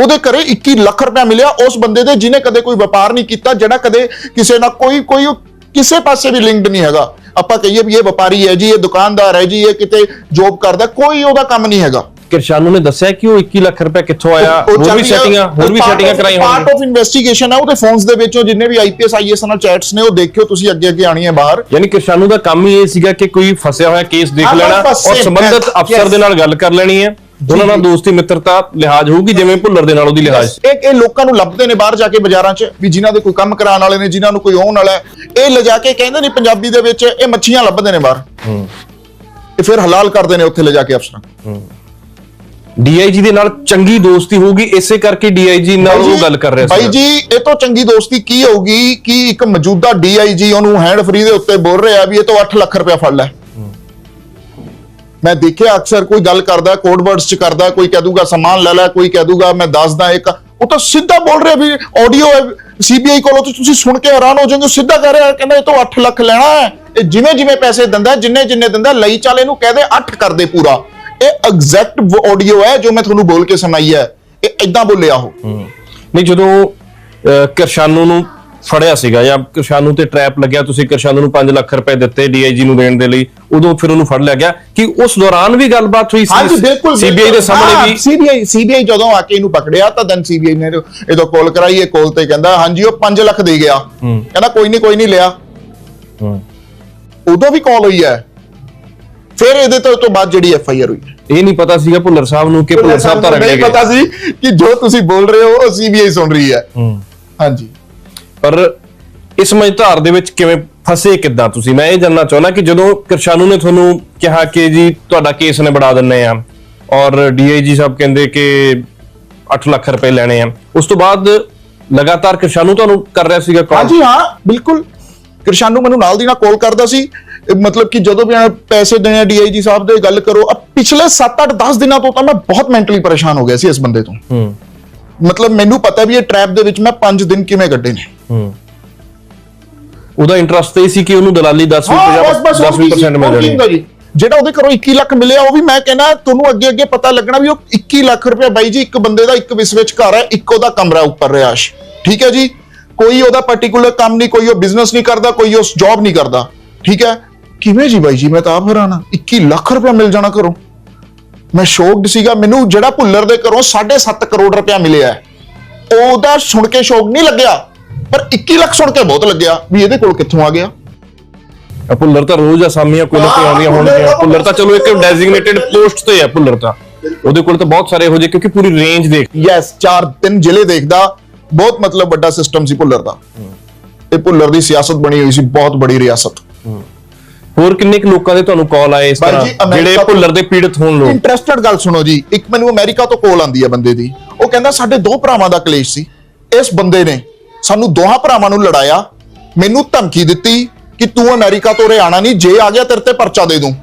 ਉਹਦੇ ਘਰੇ 21 ਲੱਖ ਰੁਪਇਆ ਮਿਲਿਆ ਉਸ ਬੰਦੇ ਦੇ ਜਿਹਨੇ ਕਦੇ ਕੋਈ ਵਪਾਰ ਨਹੀਂ ਕੀਤਾ ਜਿਹੜਾ ਕਦੇ ਕਿਸੇ ਨਾਲ ਕੋਈ ਕੋਈ ਕਿਸੇ ਪਾਸੇ ਵੀ ਲਿੰਕਡ ਨਹੀਂ ਹੈਗਾ। ਆਪਾਂ ਕਹੀਏ ਵੀ ਇਹ ਵਪਾਰੀ ਹੈ ਜੀ ਇਹ ਦੁਕਾਨਦਾਰ ਹੈ ਜੀ ਇਹ ਕਿਤੇ ਜੋਬ ਕਰਦਾ ਕੋਈ ਉਹਦਾ ਕੰਮ ਨਹੀਂ ਹੈਗਾ। ਕਿਰਸ਼ਾਨੂ ਨੇ ਦੱਸਿਆ ਕਿ ਉਹ 21 ਲੱਖ ਰੁਪਏ ਕਿੱਥੋਂ ਆਇਆ? ਹੋਰ ਵੀ ਸੈਟਿੰਗਾਂ ਹੋਰ ਵੀ ਸੈਟਿੰਗਾਂ ਕਰਾਈ ਪਾਰਟ ਹੋਣਗੀਆਂ ਆਫ ਇਨਵੈਸਟੀਗੇਸ਼ਨ ਹੈ ਉਹਦੇ ਫੋਨਸ ਦੇ ਵਿੱਚੋਂ ਜਿੰਨੇ ਵੀ ਆਈਪੀਐਸ ਆਈਐਸ ਨਾਲ ਚੈਟਸ ਨੇ ਉਹ ਦੇਖਿਓ ਤੁਸੀਂ ਅੱਗੇ ਅੱਗੇ ਆਣੀ ਹੈ ਬਾਹਰ। ਯਾਨੀ ਕਿਰਸ਼ਾਨੂ ਦਾ ਕੰਮ ਹੀ ਇਹ ਸੀਗਾ ਕਿ ਕੋਈ ਫਸਿਆ ਹੋਇਆ ਕੇਸ ਦੇਖ ਲੈਣਾ ਔਰ ਸੰਬੰਧਿਤ ਅਫਸਰ ਦੇ. ਨਾਲ ਗੱਲ ਕਰ ਲੈਣੀ ਹੈ। ਦੋਨਾਂ ਨਾਲ ਦੋਸਤੀ ਮਿੱਤਰਤਾ ਲਿਹਾਜ਼ ਹੋਊਗੀ ਜਿਵੇਂ ਭੁੱਲਰ ਦੇ ਨਾਲ ਉਹਦੀ ਲਿਹਾਜ਼। ਇਹ ਇਹ ਲੋਕਾਂ ਨੂੰ ਲੱਭਦੇ ਨੇ ਬਾਹਰ ਜਾ ਕੇ ਬਾਜ਼ਾਰਾਂ 'ਚ ਵੀ ਜਿਨ੍ਹਾਂ ਦੇ ਕੋਈ ਕੰਮ ਕਰਾਉਣ ਵਾਲੇ ਨੇ ਜਿਨ੍ਹਾਂ ਨੂੰ ਕੋਈ ਆਉਣ ਵਾਲਾ ਹੈ। ਇਹ ਲਿਜਾ ਕੇ ਕਹਿੰਦੇ ਨੇ ਪੰਜਾਬੀ ਦੇ ਵਿੱਚ ਇਹ ਮੱਛੀਆਂ ਲੱਭਦੇ ਨੇ ਬਾਹਰ। ਇਹ ਫਿਰ ਹਲਾਲ ਕਰਦੇ ਨੇ ਉੱਥੇ ਲਿਜਾ ਕੇ ਅਫਸਰਾਂ। ਡੀਆਈਜੀ ਦੇ ਨਾਲ ਚੰਗੀ ਦੋਸਤੀ ਹੋਊਗੀ ਇਸੇ ਕਰਕੇ ਡੀਆਈਜੀ ਨਾਲ ਉਹ ਗੱਲ ਕਰ ਰਿਹਾ ਸੀ। ਬਾਈ ਜੀ ਇਹ ਤੋਂ ਚੰਗੀ ਦੋਸਤੀ ਕੀ ਹੋਊਗੀ ਕਿ ਇੱਕ ਮੌਜੂਦਾ ਡੀਆਈਜੀ ਉਹਨੂੰ ਹੈਂਡ ਫ੍ਰੀ ਦੇ ਉੱਤੇ ਬੋਲ ਰਿਹਾ ਵੀ ਇਹ ਤੋਂ 8 ਲੱਖ ਰੁਪਇਆ ਫੜ ਲੈ। ਮੈਂ ਦੇਖਿਆ ਅਕਸਰ ਕੋਈ ਗੱਲ ਕਰਦਾ ਕੋਡ ਵਰਡਸ ਚ ਕਰਦਾ ਕੋਈ ਕਹਿ ਦੂਗਾ ਸਮਾਨ ਲੈ ਲੈ ਕੋਈ ਕਹਿ ਦੂਗਾ ਮੈਂ ਦੱਸਦਾ ਇੱਕ ਉਹ ਤਾਂ ਸਿੱਧਾ ਬੋਲ ਰਿਹਾ ਵੀ ਆਡੀਓ ਸੀਬੀਆਈ ਕੋਲੋਂ ਤਾਂ ਤੁਸੀਂ ਸੁਣ ਕੇ ਹੈਰਾਨ ਹੋ ਜਾਓਗੇ ਸਿੱਧਾ ਕਹਿ ਰਿਹਾ ਕਹਿੰਦਾ ਇਹ ਤੋਂ 8 ਲੱਖ ਲੈਣਾ ਹੈ ਇਹ ਜਿਵੇਂ ਜਿਵੇਂ ਪੈਸੇ ਦਿੰਦਾ ਜਿੰਨੇ ਜਿੰਨੇ ਦਿੰਦਾ ਲਈ ਚੱਲ ਇਹਨੂੰ ਕਹਦੇ 8 ਕਰ ਦੇ ਪੂਰਾ। ਇਹ ਐਗਜ਼ੈਕਟ ਆਡੀਓ ਹੈ ਜੋ ਮੈਂ ਤੁਹਾਨੂੰ ਬੋਲ ਕੇ ਸੁਣਾਈ ਹੈ ਇਹ ਇਦਾਂ ਬੋਲਿਆ ਉਹ। ਨਹੀਂ ਜਦੋਂ ਅਹ, ਕਿਰਸ਼ਾਨੂ ਨੂੰ ਫੜਿਆ ਸੀਗਾ ਜਾਂ ਕਿਰਸ਼ਾਨੂ ਤੇ ਟਰੈਪ ਲੱਗਿਆ ਤੁਸੀਂ ਕਿਰਸ਼ਾਨੂ ਨੂੰ 5 ਲੱਖ ਰੁਪਏ ਦਿੱਤੇ ਡੀਆਈਜੀ ਨੂੰ ਦੇਣ ਦੇ ਲਈ ਉਦੋਂ ਫਿਰ ਉਹਨੂੰ ਫੜ ਲਿਆ ਗਿਆ। ਕਿ ਉਸ ਦੌਰਾਨ ਵੀ ਗੱਲਬਾਤ ਹੋਈ ਹਾਂਜੀ ਬਿਲਕੁਲ ਸੀਬੀਆਈ ਦੇ ਸਾਹਮਣੇ ਵੀ? ਸੀਬੀਆਈ ਸੀਬੀਆਈ ਜਦੋਂ ਆ ਕੇ ਇਹਨੂੰ ਪਕੜਿਆ ਤਾਂ ਦੈਨ ਸੀਬੀਆਈ ਨੇ ਇਹਦੋਂ ਕਾਲ ਕਰਾਈ ਇਹ ਕਾਲ ਤੇ ਕਹਿੰਦਾ ਹਾਂਜੀ ਉਹ 5 ਲੱਖ ਦੇ ਗਿਆ। ਕਹਿੰਦਾ ਕੋਈ ਨਹੀਂ ਕੋਈ ਨਹੀਂ ਲਿਆ। ਉਦੋਂ ਵੀ ਕਾਲ ਹੋਈ ਹੈ। ਫਿਰ ਇਹਦੇ ਤੋਂ ਤੋਂ ਬਾਅਦ ਜਿਹੜੀ ਐਫ ਆਈ ਆਰ ਹੋਈ। ਇਹ ਨਹੀਂ ਪਤਾ ਸੀਗਾ ਭੁੱਲਰ ਸਾਹਿਬ ਨੂੰ ਕਿ ਭੁੱਲਰ ਸਾਹਿਬ ਤਾਂ ਰਗੜੇ ਨਹੀਂ ਗਏ। ਪਤਾ ਸੀ ਕਿ ਜੋ ਤੁਸੀਂ ਬੋਲ ਰਹੇ ਹੋ ਉਹ ਸੀਬੀਆਈ ਸੁਣ ਰਹੀ ਹੂੰ। ਹਾਂਜੀ। ਪਰ ਇਸ ਮਝਧਾਰ ਦੇ ਵਿੱਚ ਕਿਵੇਂ ਫਸੇ ਕਿੱਦਾਂ ਤੁਸੀਂ? ਮੈਂ ਇਹ ਜਾਨਣਾ ਚਾਹੁੰਦਾ ਕਿ ਜਦੋਂ ਕਿਰਸ਼ਾਨੂ ਨੇ ਤੁਹਾਨੂੰ ਕਿਹਾ ਕਿ ਜੀ ਤੁਹਾਡਾ ਕੇਸ ਨਿਬੜਾ ਦਿੰਨੇ ਆ ਔਰ ਡੀਆਈਜੀ ਸਾਹਿਬ ਕਹਿੰਦੇ ਕਿ 8 ਲੱਖ ਰੁਪਏ ਲੈਣੇ ਆ ਉਸ ਤੋਂ ਬਾਅਦ ਲਗਾਤਾਰ ਕਿਰਸ਼ਾਨੂ ਤੁਹਾਨੂੰ ਕਰ ਰਿਹਾ ਸੀਗਾ ਕਾਲ ਹਾਂਜੀ ਹਾਂ ਬਿਲਕੁਲ। ਕਿਰਸ਼ਾਨੂ ਮੈਨੂੰ ਨਾਲ ਦੀ ਨਾਲ ਕਾਲ ਕਰਦਾ ਸੀ। ਮਤਲਬ ਕਿ ਜਦੋਂ ਵੀ ਪੈਸੇ ਦੇਣੇ ਡੀਆਈਜੀ ਸਾਹਿਬ ਦੇ ਗੱਲ ਕਰੋ। ਅਬ ਪਿਛਲੇ 7-8 10 ਦਿਨਾਂ ਤੋਂ ਤਾਂ ਮੈਂ ਬਹੁਤ ਮੈਂਟਲੀ ਪਰੇਸ਼ਾਨ ਹੋ ਗਿਆ ਸੀ ਇਸ ਬੰਦੇ ਤੋਂ। ਹੂੰ। ਮਤਲਬ ਮੈਨੂੰ ਪਤਾ ਵੀ ਇਹ ਟ੍ਰੈਪ ਦੇ ਵਿੱਚ ਮੈਂ 5 ਦਿਨ ਕਿਵੇਂ ਕੱਢੇ ਨੇ। ਹੂੰ। ਉਹਦਾ ਇੰਟਰਸਟ ਇਹ ਸੀ ਕਿ ਉਹਨੂੰ ਦਲਾਲੀ 10 ਹਾਂ ਬਸ ਬਸ 10 20% ਮਿਲ ਜਾਣੀ। ਜਿਹੜਾ ਉਹਦੇ ਘਰੋਂ 21 ਲੱਖ ਮਿਲਿਆ ਉਹ ਵੀ ਮੈਂ ਕਹਿੰਦਾ ਤੁਹਾਨੂੰ ਅੱਗੇ ਅੱਗੇ ਪਤਾ ਲੱਗਣਾ ਵੀ ਉਹ 21 ਲੱਖ ਰੁਪਏ ਬਾਈ ਜੀ ਇੱਕ ਬੰਦੇ ਦਾ ਇੱਕ ਵਿਸ ਵਿੱਚ ਘਰ ਹੈ ਇੱਕ ਉਹਦਾ ਕਮਰਾ ਉੱਪਰ ਰਿਆਸ਼ ਠੀਕ ਹੈ ਜੀ? ਕੋਈ ਉਹਦਾ ਪਾਰਟਿਕੂਲਰ ਕੰਮ ਨਹੀਂ ਕੋਈ ਉਹ ਬਿਜ਼ਨਸ ਨਹੀਂ ਕਰਦਾ ਕੋਈ ਉਹ ਜੌਬ ਨਹੀਂ ਕਰਦਾ। ਠੀਕ ਹੈ? ਕਿਵੇਂ ਜੀ ਬਾਈ ਜੀ? ਮੈਂ ਤਾਂ ਆਪ ਹੈਰਾਨ ਹਾਂ। 21 ਲੱਖ ਰੁਪਏ ਮਿਲ ਜਾਣਾ ਘਰੋਂ। ਮੈਂ ਸ਼ੌਕਡ ਸੀਗਾ ਮੈਨੂੰ ਜਿਹੜਾ ਭੁੱਲਰ ਦੇ ਘਰੋਂ 7.5 ਕਰੋੜ ਰੁਪਇਆ ਮਿਲਿਆ ਉਹਦਾ ਸੁਣ ਕੇ ਸ਼ੌਕ ਨਹੀਂ ਲੱਗਿਆ ਪਰ 21 ਲੱਖ ਸੁਣ ਕੇ ਬਹੁਤ ਲੱਗਿਆ ਵੀ ਇਹਦੇ ਕੋਲ ਕਿੱਥੋਂ ਆ ਗਿਆ। ਭੁੱਲਰ ਤਾਂ ਰੋਜ਼ ਕੋਈ ਨਾ ਕੋਈ ਆਉਂਦੀਆਂ ਹੋਣਗੀਆਂ। ਭੁੱਲਰ ਤਾਂ ਚਲੋ ਇੱਕ ਡੈਜ਼ਿਗਨੇਟਿਡ ਪੋਸਟ ਤੇ ਹੈ ਭੁੱਲਰ ਤਾਂ। ਉਹਦੇ ਕੋਲ ਤਾਂ ਬਹੁਤ ਸਾਰੇ ਇਹੋ ਜਿਹੇ ਕਿਉਂਕਿ ਪੂਰੀ ਰੇਂਜ ਦੇਖ। ਯੈਸ ਚਾਰ ਤਿੰਨ ਜ਼ਿਲ੍ਹੇ ਦੇਖਦਾ ਬਹੁਤ ਮਤਲਬ ਵੱਡਾ ਸਿਸਟਮ ਸੀ ਭੁੱਲਰ ਦਾ। ਇਹ ਭੁੱਲਰ ਦੀ ਸਿਆਸਤ ਬਣੀ ਹੋਈ ਸੀ ਬਹੁਤ ਬੜੀ ਰਿਆਸਤ। ਹੋਰ ਕਿੰਨੇ ਕੁ ਲੋਕਾਂ ਦੇ ਤੁਹਾਨੂੰ ਕਾਲ ਆਏ ਇਸ ਤਰ੍ਹਾਂ? ਜੀ, ਜਿਹੜੇ ਭੁੱਲਰ ਦੇ ਪੀੜਤ ਹੋਣ ਲੋਕ। ਇੰਟਰਸਟਡ ਗੱਲ ਸੁਣੋ ਜੀ ਇੱਕ ਮੈਨੂੰ ਅਮਰੀਕਾ ਤੋਂ ਕਾਲ ਆਂਦੀ ਹੈ ਬੰਦੇ ਦੀ। ਉਹ ਕਹਿੰਦਾ ਸਾਡੇ ਦੋ ਭਰਾਵਾਂ ਦਾ ਕਲੇਸ਼ ਸੀ। ਇਸ ਬੰਦੇ ਨੇ ਸਾਨੂੰ ਦੋਹਾਂ ਭਰਾਵਾਂ ਨੂੰ ਲੜਾਇਆ ਮੈਨੂੰ ਧਮਕੀ ਦਿੱਤੀ ਕਿ ਤੂੰ ਅਮਰੀਕਾ ਤੋਂ ਉਰੇ ਆਣਾ ਨਹੀਂ ਜੇ ਆ ਗਿਆ ਤੇਰੇ ਤੇ ਪਰਚਾ ਦੇ ਦੂੰ।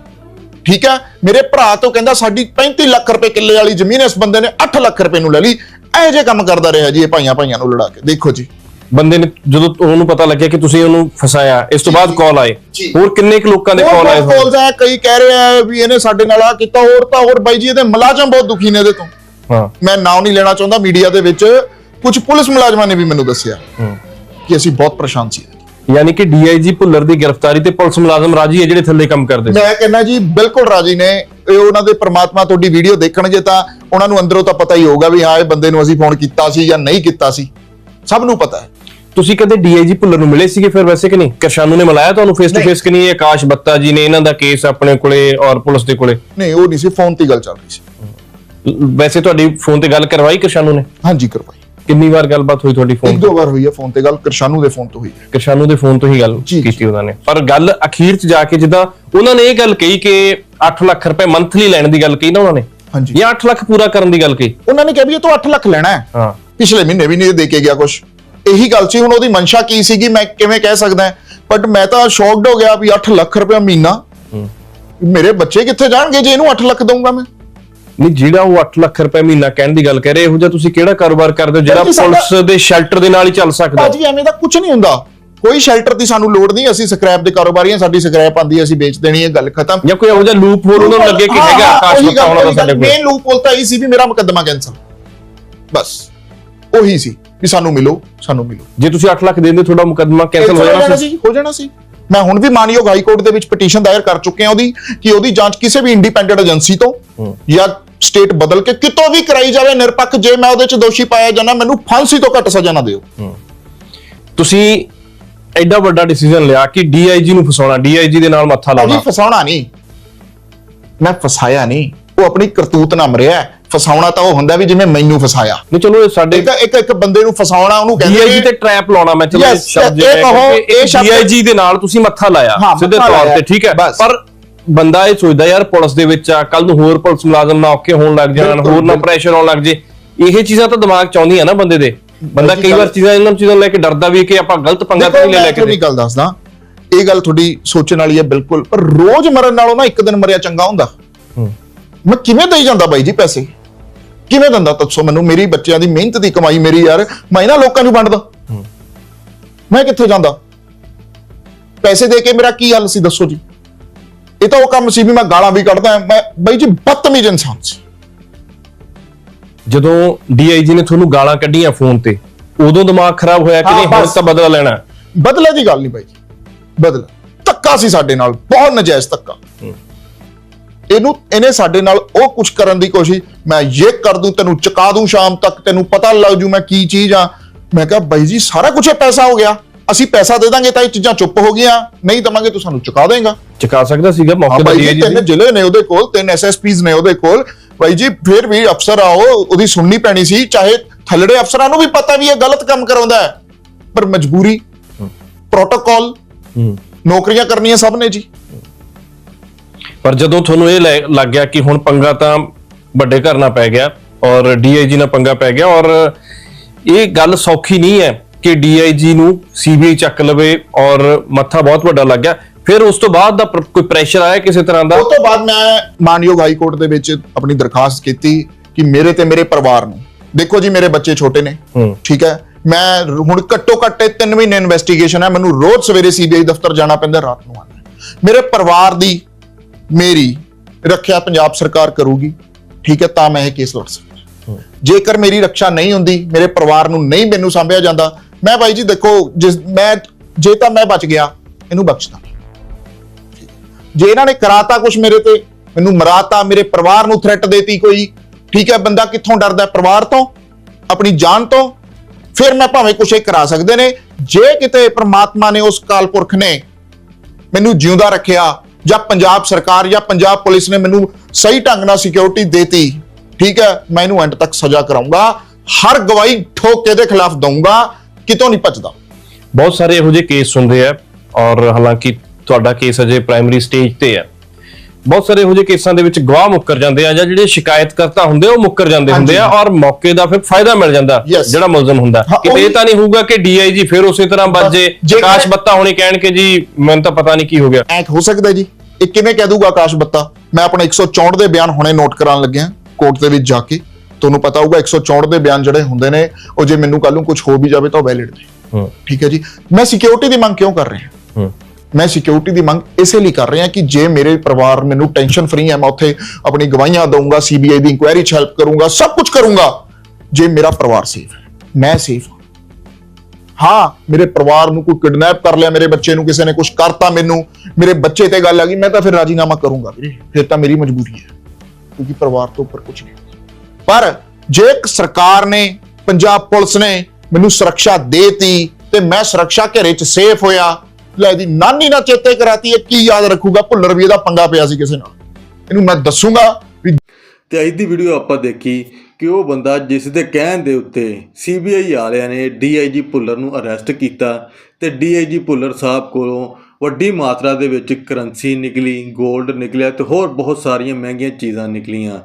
ਠੀਕ ਹੈ? ਮੇਰੇ ਭਰਾ ਤੋਂ ਕਹਿੰਦਾ ਸਾਡੀ 35 ਲੱਖ ਰੁਪਏ ਕਿੱਲੇ ਵਾਲੀ ਜ਼ਮੀਨ ਇਸ ਬੰਦੇ ਨੇ 8 ਲੱਖ ਰੁਪਏ ਨੂੰ ਲੈ ਲਈ। ਇਹੋ ਜਿਹੇ ਕੰਮ ਕਰਦਾ ਰਿਹਾ ਜੀ ਇਹ ਭਾਈਆਂ ਭਾਈਆਂ ਨੂੰ ਲੜਾ ਕੇ। ਦੇਖੋ ਜੀ। ਬੰਦੇ ਨੇ ਜਦੋਂ ਉਹਨੂੰ ਪਤਾ ਲੱਗਿਆ ਕਿ ਤੁਸੀਂ ਉਹਨੂੰ ਫਸਾਇਆ ਇਸ ਤੋਂ ਬਾਅਦ ਕਾਲ ਆਏ। ਜੀ। ਹੋਰ ਕਿੰਨੇ ਕੁ ਲੋਕਾਂ ਦੇ ਹੋਰ ਕਾਲ ਆਏ ਬਹੁਤ calls ਆਏ ਕਈ ਕਹਿ ਰਹੇ ਆ ਵੀ ਇਹਨੇ ਸਾਡੇ ਨਾਲ ਆ ਕੀਤਾ ਹੋਰ ਤਾਂ ਹੋਰ। ਬਾਈ ਜੀ ਇਹਦੇ ਮੁਲਾਜ਼ਮ ਬਹੁਤ ਦੁਖੀ ਨੇ ਇਹਦੇ ਤੋਂ। ਹਾਂ। ਮੈਂ ਨਾਮ ਨਹੀਂ ਲੈਣਾ ਚਾਹੁੰਦਾ ਮੀਡੀਆ ਦੇ ਵਿੱਚ ਕੁਝ ਪੁਲਿਸ ਮੁਲਾਜ਼ਮਾਂ ਨੇ ਵੀ ਮੈਨੂੰ ਦੱਸਿਆ ਕਿ ਅਸੀਂ ਬਹੁਤ ਪਰੇਸ਼ਾਨ ਸੀ। ਯਾਨੀ ਕਿ ਡੀਆਈਜੀ ਭੁੱਲਰ ਦੀ ਗ੍ਰਿਫਤਾਰੀ ਤੇ ਪੁਲਿਸ ਮੁਲਾਜ਼ਮ ਰਾਜੀ ਹੈ ਜਿਹੜੇ ਥੱਲੇ ਕੰਮ ਕਰਦੇ ਸੀ? ਮੈਂ ਕਹਿੰਦਾ ਜੀ ਬਿਲਕੁਲ ਰਾਜੀ ਨੇ। ਇਹ ਉਹਨਾਂ ਦੇ ਪ੍ਰਮਾਤਮਾ ਤੁਹਾਡੀ ਵੀਡੀਓ ਦੇਖਣਗੇ ਤਾਂ ਉਹਨਾਂ ਨੂੰ ਅੰਦਰੋਂ ਤਾਂ ਪਤਾ ਹੀ ਹੋਊਗਾ ਵੀ ਹਾਂ ਇਹ ਬੰਦੇ ਨੂੰ ਅਸੀਂ ਫੋਨ ਕੀਤਾ ਸੀ ਜਾਂ ਨਹੀਂ ਕੀਤਾ ਸੀ। ਸਭ ਨੂੰ ਪਤਾ ਹੈ। ਤੁਸੀਂ ਕਦੇ ਡੀਆਈਜੀ ਭੁੱਲਰ ਨੂੰ ਮਿਲੇ ਸੀਗੇ ਫਿਰ ਵੈਸੇ ਕਿ ਨਹੀਂ? ਕਿਰਸ਼ਾਨੂ ਨੇ ਮਿਲਾਇਆ ਤੁਹਾਨੂੰ ਫੇਸ ਟੂ। ਫੇਸ ਕਿ ਨਹੀਂ? ਆਕਾਸ਼ ਬੱਤਾ ਜੀ ਨੇ ਇਹਨਾਂ ਦਾ ਕੇਸ ਆਪਣੇ ਕੋਲੇ ਔਰ ਪੁਲਿਸ ਦੇ ਕੋਲੇ? ਨਹੀਂ ਉਹ ਨਹੀਂ ਸੀ ਫੋਨ ਤੇ ਗੱਲ ਚੱਲ ਰਹੀ ਸੀ। ਵੈਸੇ ਤੁਹਾਡੀ ਫੋਨ ਤੇ ਗੱਲ ਕਰਵਾਈ ਕਿਰਸ਼ਾਨੂ ਨੇ? ਹਾਂਜੀ ਕਰਵਾਈ। ਕਿੰਨੀ ਵਾਰ ਗੱਲਬਾਤ ਹੋਈ ਤੁਹਾਡੀ ਇੱਕ ਫੋਨ ਦੋ ਵਾਰ ਹੋਈ ਹੈ ਫੋਨ ਤੇ ਗੱਲ ਕਿਰਸ਼ਾਨੂ ਦੇ ਫੋਨ ਤੋਂ ਹੋਈ ਹੈ। ਕਿਰਸ਼ਾਨੂ ਦੇ ਫੋਨ ਤੋਂ ਹੀ ਗੱਲ। ਕੀਤੀ ਉਹਨਾਂ ਨੇ। ਪਰ ਗੱਲ ਅਖੀਰ 'ਚ ਜਾ ਕੇ ਜਿੱਦਾਂ ਉਹਨਾਂ ਨੇ ਇਹ ਗੱਲ ਕਹੀ ਕਿ 8 ਲੱਖ ਰੁਪਏ ਮੰਥਲੀ ਲੈਣ ਦੀ ਗੱਲ ਕਹੀ ਨਾ ਉਹਨਾਂ ਨੇ? ਹਾਂਜੀ। ਜਾਂ 8 ਲੱਖ ਪੂਰਾ ਕਰਨ ਦੀ ਗੱਲ ਕਹੀ? ਉਹਨਾਂ ਨੇ ਕਿਹਾ ਵੀ ਇਹ ਤੋਂ 8 ਲੱਖ ਲੈਣਾ ਹੈ। ਹਾਂ। ਪਿਛਲੇ ਮਹੀਨੇ ਵੀ ਨਹੀਂ ਦੇ ਕੇ ਗਿਆ ਕੁਝ ਇਹੀ ਗੱਲ ਸੀ ਹੁਣ ਉਹਦੀ ਮਨਸ਼ਾ ਕੀ ਸੀਗੀ ਮੈਂ ਕਿਵੇਂ ਕਹਿ ਸਕਦਾ ਬਟ ਮੈਂ ਤਾਂ ਸ਼ੌਕਡ ਹੋ ਗਿਆ ਵੀ 8 ਲੱਖ ਰੁਪਏ ਮਹੀਨਾ। ਮੇਰੇ ਬੱਚੇ ਕਿੱਥੇ ਜਾਣਗੇ ਜੇ ਇਹਨੂੰ 8 ਲੱਖ ਦਊਂਗਾ ਮੈਂ? ਨਹੀਂ ਜਿਹੜਾ ਉਹ 8 ਲੱਖ ਰੁਪਏ ਮਹੀਨਾ ਕਹਿਣ ਦੀ ਗੱਲ ਕਰ ਰਹੇ ਇਹੋ ਜਿਹਾ ਤੁਸੀਂ ਕਿਹੜਾ ਕਾਰੋਬਾਰ ਕਰਦੇ ਹੋ ਜਿਹੜਾ ਪੁਲਿਸ ਦੇ ਸ਼ੈਲਟਰ ਦੇ ਨਾਲ ਹੀ ਚੱਲ ਸਕਦਾ? ਭਾਜੀ ਐਵੇਂ ਦਾ ਕੁਝ ਨਹੀਂ ਹੁੰਦਾ। ਕੋਈ ਸ਼ੈਲਟਰ ਦੀ ਸਾਨੂੰ ਲੋੜ ਨਹੀਂ ਅਸੀਂ ਸਕ੍ਰੈਪ ਦੇ ਕਾਰੋਬਾਰੀ ਹਾਂ ਸਾਡੀ ਸਕ੍ਰੈਪ ਆਂਦੀ ਅਸੀਂ ਵੇਚ ਦੇਣੀ ਹੈ ਗੱਲ ਖਤਮ। ਜਾਂ ਕੋਈ ਇਹੋ ਜਿਹਾ ਲੂਪ ਹੋਰ ਉਹਨਾਂ ਨੂੰ ਲੱਗੇ ਕਿ ਹੈਗਾ ਆਕਾਸ਼ ਉਹਨਾਂ ਦਾ ਸਾਡੇ ਕੋਲ। ਮੇਨ ਲੂਪ ਹੋਲ ਤਾਂ ਇਹ ਸੀ ਵੀ ਮੇਰਾ ਮੁਕੱਦਮਾ ਕੈਂਸਲ ਬਸ ਉਹੀ ਸੀ। ਵੀ ਸਾਨੂੰ ਮਿਲੋ ਸਾਨੂੰ ਮਿਲੋ। ਜੇ ਤੁਸੀਂ 8 ਲੱਖ ਦਿੰਦੇ ਤੁਹਾਡਾ ਮੁਕੱਦਮਾ ਕੈਨਸਲ ਹੋ ਜਾਣਾ ਸੀ ਹੋ ਜਾਣਾ ਸੀ। ਮੈਂ ਹੁਣ ਵੀ ਮਾਨਯੋਗ ਹਾਈ ਕੋਰਟ ਦੇ ਵਿੱਚ ਪਟੀਸ਼ਨ ਦਾਇਰ ਕਰ ਚੁੱਕੇ ਹਾਂ ਉਹਦੀ ਕਿ ਉਹਦੀ ਜਾਂਚ ਕਿਸੇ ਵੀ ਇੰਡੀਪੈਂਡੈਂਟ ਏਜੰਸੀ ਤੋਂ ਜਾਂ ਸਟੇਟ ਬਦਲ ਕੇ ਕਿਤੋਂ ਵੀ ਕਰਾਈ ਜਾਵੇ ਨਿਰਪੱਖ ਜੇ ਮੈਂ ਉਹਦੇ ਚ ਦੋਸ਼ੀ ਪਾਇਆ ਜਾਣਾ ਮੈਨੂੰ ਫਾਂਸੀ ਤੋਂ ਘੱਟ ਸਜ਼ਾ ਨਾ ਦਿਓ। ਤੁਸੀਂ ਐਡਾ ਵੱਡਾ ਡਿਸੀਜਨ ਲਿਆ ਕਿ ਡੀਆਈਜੀ ਨੂੰ ਫਸਾਉਣਾ ਡੀਆਈਜੀ ਦੇ ਨਾਲ ਮੱਥਾ ਲਾਉਣਾ। ਫਸਾਉਣਾ ਨਹੀਂ। ਮੈਂ ਫਸਾਇਆ ਨਹੀਂ। ਉਹ ਆਪਣੀ ਕਰਤੂਤ ਨਾਲ ਮਰਿਆ। ਫਸਾਉਣਾ ਤਾਂ ਉਹ ਹੁੰਦਾ ਵੀ ਜਿਵੇਂ ਮੈਨੂੰ ਫਸਾਇਆ। ਨਹੀਂ ਚਲੋ ਇਹ ਸਾਡੇ ਇੱਕ ਇੱਕ ਇੱਕ ਬੰਦੇ ਨੂੰ ਫਸਾਉਣਾ ਉਹਨੂੰ ਕਹਿੰਦੇ ਡੀਆਈਜੀ ਨੇ- ਤੇ ਟ੍ਰੈਪ ਲਾਉਣਾ ਮੈਂ ਚਲੋ Yes, ਸ਼ਬਦ ਇਹ ਕਹੋ, ਇਹ ਸ਼ਬਦ- ਡੀਆਈਜੀ ਦੇ ਨਾਲ ਤੁਸੀਂ ਮੱਥਾ ਲਾਇਆ ਸਿੱਧੇ ਮੱਥਾ ਤੌਰ ਲਾਇਆ, ਤੇ ਠੀਕ ਹੈ? ਬਸ। ਪਰ ਬੰਦਾ ਇਹ ਸੋਚਦਾ ਯਾਰ ਪੁਲਿਸ ਦੇ ਵਿੱਚ ਆ ਕੱਲ ਨੂੰ ਹੋਰ ਪੁਲਿਸ ਮੁਲਾਜ਼ਮ ਨਾ ਔਖੇ ਹੋਣ ਲੱਗ ਜਾਣ ਬਿਲਕੁਲ, ਹੋਰ ਨਾ ਬਿਲਕੁਲ। ਪ੍ਰੈਸ਼ਰ ਆਉਣ ਲੱਗ ਜੇ। ਇਹ ਚੀਜ਼ਾਂ ਤਾਂ ਦਿਮਾਗ ਚ ਆਉਂਦੀਆਂ ਨਾ ਬੰਦੇ ਦੇ। ਬੰਦਾ ਕਈ ਵਾਰ ਚੀਜ਼ਾਂ ਇਹਨਾਂ ਚੀਜ਼ਾਂ ਨੂੰ ਲੈ ਕੇ ਡਰਦਾ ਵੀ ਹੈ ਕਿ ਆਪਾਂ ਗਲਤ ਪੰਗਾ ਤਾਂ ਦੇਖੋ ਨਹੀਂ ਲੈ ਲੈ ਮੈਂ ਕੇ ਤੁਹਾਨੂੰ ਗੱਲ ਦੱਸਦਾ ਇਹ ਗੱਲ ਤੁਹਾਡੀ ਸੋਚਣ ਵਾਲੀ ਹੈ ਬਿਲਕੁਲ। ਪਰ ਰੋਜ਼ ਮਰਨ ਨਾਲੋਂ ਨਾ ਇੱਕ ਦਿਨ ਮਰਿਆ ਚੰਗਾ ਹੁੰਦਾ। ਮੈਂ ਕਿਵੇਂ ਦੇਈ ਜਾਂਦਾ ਬਾਈ ਜੀ ਪੈਸੇ? ਕਿਵੇਂ ਦਿੰਦਾ? ਦੱਸੋ ਮੈਨੂੰ ਮੇਰੀ ਬੱਚਿਆਂ ਦੀ ਮਿਹਨਤ ਦੀ ਕਮਾਈ ਮੇਰੀ ਯਾਰ ਮੈਂ ਇਹਨਾਂ ਲੋਕਾਂ ਨੂੰ ਵੰਡਦਾ। ਮੈਂ ਕਿੱਥੇ ਜਾਂਦਾ? ਪੈਸੇ ਦੇ ਕੇ ਮੇਰਾ ਕੀ ਹੱਲ ਸੀ ਦੱਸੋ ਜੀ? ਇਹ ਤਾਂ ਉਹ ਕੰਮ ਸੀ ਵੀ ਮੈਂ ਗਾਲਾਂ ਵੀ ਕੱਢਦਾ ਮੈਂ ਬਾਈ ਜੀ ਬਦਤਮੀਜ਼ ਇਨਸਾਨ ਸੀ। ਜਦੋਂ ਡੀਆਈਜੀ ਨੇ ਤੁਹਾਨੂੰ ਗਾਲਾਂ ਕੱਢੀਆਂ ਫੋਨ ਤੇ ਉਦੋਂ ਦਿਮਾਗ ਖਰਾਬ ਹੋਇਆ ਕਿ ਨਹੀਂ ਹੁਣ। ਤਾਂ ਬਦਲਾ ਲੈਣਾ। ਬਦਲੇ ਦੀ ਗੱਲ ਨਹੀਂ ਬਾਈ ਜੀ ਬਦਲਾ। ਧੱਕਾ ਸੀ ਸਾਡੇ ਨਾਲ ਬਹੁਤ ਨਜਾਇਜ਼ ਧੱਕਾ। ਇਹਨੂੰ ਇਹਨੇ ਸਾਡੇ ਨਾਲ ਉਹ ਕੁਝ ਕਰਨ ਦੀ ਕੋਸ਼ਿਸ਼ ਮੈਂ ਇਹ ਕਰ ਦੂੰ ਤੈਨੂੰ ਚੁਕਾ ਦੂੰ ਸ਼ਾਮ ਤੱਕ ਤੈਨੂੰ ਪਤਾ ਲੱਗ ਜੂ ਮੈਂ ਕੀ ਚੀਜ਼ ਆ। ਮੈਂ ਕਿਹਾ ਬਾਈ ਜੀ ਸਾਰਾ ਕੁਝ ਇਹ ਪੈਸਾ ਹੋ ਗਿਆ। ਅਸੀਂ ਪੈਸਾ ਦੇ ਦਾਂਗੇ ਤਾਂ ਇਹ ਚੀਜ਼ਾਂ ਚੁੱਪ ਹੋ ਗਈਆਂ। ਨਹੀਂ ਦਵਾਂਗੇ ਤੂੰ ਸਾਨੂੰ ਚੁਕਾ ਦੇਂਗਾ। ਚੁਕਾ ਸਕਦਾ ਸੀਗਾ ਮੌਕੇ ਤੇ ਜੀ ਤਿੰਨ ਜ਼ਿਲ੍ਹੇ ਨੇ ਉਹਦੇ ਕੋਲ ਤਿੰਨ ਐਸਐਸਪੀਜ਼ ਨੇ ਉਹਦੇ ਕੋਲ। ਬਾਈ ਜੀ ਫਿਰ ਵੀ ਅਫਸਰ ਆਓ ਉਹਦੀ ਸੁਣਨੀ ਪੈਣੀ ਸੀ। ਚਾਹੇ ਥੱਲੜੇ ਅਫਸਰਾਂ ਨੂੰ ਵੀ ਪਤਾ ਵੀ ਇਹ ਗਲਤ ਕੰਮ ਕਰਾਉਂਦਾ ਹੈ ਪਰ ਮਜਬੂਰੀ ਪ੍ਰੋਟੋਕਾਲ ਨੌਕਰੀਆਂ ਕਰਨੀਆਂ ਸਭ ਨੇ ਜੀ। ਪਰ ਜਦੋਂ ਤੁਹਾਨੂੰ ਇਹ ਲੱਗ ਗਿਆ ਕਿ ਹੁਣ ਪੰਗਾ ਤਾਂ ਵੱਡੇ ਘਰ ਨਾਲ ਪੈ ਗਿਆ ਔਰ ਡੀਆਈਜੀ ਨਾਲ ਪੰਗਾ ਪੈ ਗਿਆ ਔਰ ਇਹ ਗੱਲ ਸੌਖੀ ਨਹੀਂ ਹੈ ਕਿ ਡੀਆਈਜੀ ਨੂੰ ਸੀਬੀਆਈ ਚੱਕ ਲਵੇ ਔਰ ਮੱਥਾ ਬਹੁਤ ਵੱਡਾ ਲੱਗ ਗਿਆ। ਫਿਰ ਉਸ ਤੋਂ ਬਾਅਦ ਦਾ ਕੋਈ ਪ੍ਰੈਸ਼ਰ ਆਇਆ ਕਿਸੇ ਤਰ੍ਹਾਂ ਦਾ? ਉਹ ਤੋਂ ਬਾਅਦ ਮੈਂ ਮਾਨਯੋਗ ਹਾਈ ਕੋਰਟ ਦੇ ਵਿੱਚ ਆਪਣੀ ਦਰਖਾਸਤ ਕੀਤੀ ਕਿ ਮੇਰੇ ਤੇ ਮੇਰੇ ਪਰਿਵਾਰ ਨੂੰ। ਦੇਖੋ ਜੀ ਮੇਰੇ ਬੱਚੇ ਛੋਟੇ ਨੇ। ਠੀਕ ਹੈ? ਮੈਂ ਹੁਣ ਘੱਟੋ ਘੱਟ ਇਹ ਤਿੰਨ ਮਹੀਨੇ ਇਨਵੈਸਟੀਗੇਸ਼ਨ ਹੈ। ਮੈਨੂੰ ਰੋਜ਼ ਸਵੇਰੇ ਸੀਬੀਆਈ ਦਫ਼ਤਰ ਜਾਣਾ ਪੈਂਦਾ ਰਾਤ ਨੂੰ ਆਉਣਾ। ਹੈ। ਮੇਰੇ ਪਰਿਵਾਰ ਦੀ ਮੇਰੀ ਰੱਖਿਆ ਪੰਜਾਬ ਸਰਕਾਰ ਕਰੂਗੀ ਠੀਕ ਹੈ ਤਾਂ ਮੈਂ ਇਹ ਕੇਸ ਲੜ ਸਕਦਾ। ਜੇਕਰ ਮੇਰੀ ਰੱਖਿਆ ਨਹੀਂ ਹੁੰਦੀ ਮੇਰੇ ਪਰਿਵਾਰ ਨੂੰ ਨਹੀਂ ਮੈਨੂੰ ਸੰਭਿਆ ਜਾਂਦਾ ਮੈਂ ਬਾਈ ਜੀ ਦੇਖੋ ਜਿਸ ਮੈਂ ਜੇ ਤਾਂ ਮੈਂ ਬਚ ਗਿਆ ਇਹਨੂੰ ਬਖਸ਼ਦਾ। ਜੇ ਇਹਨਾਂ ਨੇ ਕਰਾਤਾ ਕੁਝ ਮੇਰੇ ਤੇ ਮੈਨੂੰ ਮਰਾਤਾ ਮੇਰੇ ਪਰਿਵਾਰ ਨੂੰ ਥ੍ਰੈਟ ਦੇਤੀ ਕੋਈ ਠੀਕ ਹੈ ਬੰਦਾ ਕਿੱਥੋਂ ਡਰਦਾ? ਪਰਿਵਾਰ ਤੋਂ ਆਪਣੀ ਜਾਨ ਤੋਂ ਫਿਰ ਮੈਂ ਭਾਵੇਂ ਕੁਛ ਇਹ ਕਰਾ ਸਕਦੇ ਨੇ। ਜੇ ਕਿਤੇ ਪ੍ਰਮਾਤਮਾ ਨੇ ਉਸ ਕਾਲਪੁਰਖ ਨੇ ਮੈਨੂੰ ਜਿਉਂਦਾ ਰੱਖਿਆ ਜਾਂ ਪੰਜਾਬ ਸਰਕਾਰ ਜਾਂ ਪੰਜਾਬ ਪੁਲਿਸ ਨੇ ਮੈਨੂੰ ਸਹੀ ਢੰਗ ਨਾਲ ਸਿਕਿਉਰਿਟੀ ਦੇਤੀ, ਠੀਕ ਹੈ, ਮੈਂ ਇਹਨੂੰ ਐਂਡ ਤੱਕ ਸਜ਼ਾ ਕਰਾਉਂਗਾ, ਹਰ ਗਵਾਹੀ ਠੋਕ ਕੇ ਇਹਦੇ ਖਿਲਾਫ ਦਊਂਗਾ, ਕਿਤੋਂ ਨਹੀਂ ਭੱਜਦਾ। ਬਹੁਤ ਸਾਰੇ ਇਹੋ ਜਿਹੇ ਕੇਸ ਹੁੰਦੇ ਆ ਔਰ ਹਾਲਾਂਕਿ ਤੁਹਾਡਾ ਕੇਸ ਅਜੇ ਪ੍ਰਾਇਮਰੀ ਸਟੇਜ ਤੇ ਹੈ। ਬਹੁਤ ਸਾਰੇ ਇਹੋ ਜਿਹੇ ਕੇਸਾਂ ਦੇ ਵਿੱਚ ਗਵਾਹ ਮੁੱਕਰ ਜਾਂਦੇ ਆ ਜਾਂ ਜਿਹੜੇ ਸ਼ਿਕਾਇਤਕਰਤਾ ਹੁੰਦੇ ਉਹ ਮੁੱਕਰ ਜਾਂਦੇ ਹੁੰਦੇ ਆ ਔਰ ਮੌਕੇ ਦਾ ਫਿਰ ਫਾਇਦਾ ਮਿਲ ਜਾਂਦਾ. ਜਿਹੜਾ ਮੁਲਜ਼ਮ ਹੁੰਦਾ। ਕਿਤੇ ਇਹ ਤਾਂ ਨਹੀਂ ਹੋਊਗਾ ਕਿ ਡੀਆਈਜੀ ਫਿਰ ਉਸੇ ਤਰ੍ਹਾਂ ਵੱਜੇ ਆਕਾਸ਼ ਬੱਤਾ ਹੋਣੀ ਕਹਿਣ ਕਿ ਜੀ ਮੈਨੂੰ ਤਾਂ ਪਤਾ ਨਹੀਂ ਕੀ ਹੋ ਗਿਆ। ਐ ਹੋ ਸਕਦਾ ਜੀ। ਇਹ ਕਿਵੇਂ ਕਹਿ ਦੂਗਾ ਆਕਾਸ਼ ਬੱਤਾ? ਮੈਂ ਆਪਣੇ 164 ਦੇ ਬਿਆਨ ਹੁਣੇ ਨੋਟ ਕਰਾਉਣ ਲੱਗਿਆ ਕੋਰਟ ਦੇ ਵਿੱਚ ਜਾ ਕੇ। ਤੁਹਾਨੂੰ ਪਤਾ ਹੋਊਗਾ 164 ਦੇ ਬਿਆਨ ਜਿਹੜੇ ਹੁੰਦੇ ਨੇ ਉਹ ਜੇ ਮੈਨੂੰ ਕੱਲ ਨੂੰ ਕੁਝ ਹੋ ਵੀ ਜਾਵੇ ਤਾਂ ਵੈਲਿਡ ਨੇ। ਹੂੰ। ਠੀਕ ਹੈ ਜੀ। ਮੈਂ ਸਿਕਿਉਰਿਟੀ ਦੀ ਮੰਗ ਕਿਉਂ ਕਰ ਰਿਹਾ? ਹੂੰ। ਮੈਂ ਸਿਕਿਉਰਿਟੀ ਦੀ ਮੰਗ ਇਸੇ ਲਈ ਕਰ ਰਿਹਾ ਕਿ ਜੇ ਮੇਰੇ ਪਰਿਵਾਰ ਮੈਨੂੰ ਟੈਨਸ਼ਨ ਫਰੀ ਹੈ, ਮੈਂ ਉੱਥੇ ਆਪਣੀ ਗਵਾਹੀਆਂ ਦਊਂਗਾ ਸੀਬੀਆਈ ਦੀ ਇਨਕੁਆਇਰੀ 'ਚ ਹੈਲਪ ਕਰੂੰਗਾ, ਸਭ ਕੁਝ ਕਰੂੰਗਾ, ਜੇ ਮੇਰਾ ਪਰਿਵਾਰ ਸੇਫ ਹੈ। ਮੈਂ ਸੇਫ ਹਾਂ। ਹਾਂ, ਮੇਰੇ ਪਰਿਵਾਰ ਨੂੰ ਕੋਈ ਕਿਡਨੈਪ ਕਰ ਲਿਆ, ਮੇਰੇ ਬੱਚੇ ਨੂੰ ਕਿਸੇ ਨੇ ਕੁਝ ਕਰਤਾ ਮੈਨੂੰ, ਮੇਰੇ ਬੱਚੇ ਤੇ ਗੱਲ ਆ ਗਈ, ਮੈਂ ਤਾਂ ਫਿਰ ਰਾਜੀਨਾਮਾ ਕਰੂੰਗਾ ਵੀਰੇ। ਫਿਰ ਤਾਂ ਮੇਰੀ ਮਜਬੂਰੀ ਹੈ, ਕਿਉਂਕਿ ਪਰਿਵਾਰ ਤੋਂ ਉੱਪਰ ਕੁਝ ਨਹੀਂ। ਪਰ ਜੇ ਸਰਕਾਰ ਨੇ, ਪੰਜਾਬ ਪੁਲਿਸ ਨੇ ਮੈਨੂੰ ਸੁਰੱਖਿਆ ਦੇਤੀ ਤੇ ਮੈਂ ਸੁਰੱਖਿਆ ਘੇਰੇ 'ਚ ਸੇਫ ਹੋਇਆ ਲੈ ਦੀ ਨਾਨੀ ਨਾ ਚੇਤੇ ਕਰਾਤੀ ਇਹ ਕੀ ਯਾਦ ਰੱਖੂਗਾ? ਭੁੱਲਰ ਵੀ ਇਹਦਾ ਪੰਗਾ ਪਿਆ ਸੀ ਕਿਸੇ ਨਾਲ। ਇਹਨੂੰ ਮੈਂ ਦੱਸੂਗਾ ਵੀ ਤੇ ਅੱਜ ਦੀ ਵੀਡੀਓ ਆਪਾਂ ਦੇਖੀ ਕਿ ਉਹ ਬੰਦਾ ਜਿਸ ਦੇ ਕਹਿਣ ਦੇ ਉੱਤੇ ਸੀਬੀਆਈ ਵਾਲਿਆਂ ਨੇ ਡੀਆਈਜੀ ਭੁੱਲਰ ਨੂੰ ਅਰੈਸਟ ਕੀਤਾ ਤੇ ਡੀਆਈਜੀ ਭੁੱਲਰ ਸਾਹਿਬ ਕੋਲੋਂ ਵੱਡੀ ਮਾਤਰਾ ਦੇ ਵਿੱਚ ਕਰੰਸੀ ਨਿਕਲੀ 골ਡ ਨਿਕਲਿਆ ਤੇ ਹੋਰ ਬਹੁਤ ਸਾਰੀਆਂ ਮਹਿੰਗੀਆਂ ਚੀਜ਼ਾਂ ਨਿਕਲੀਆਂ।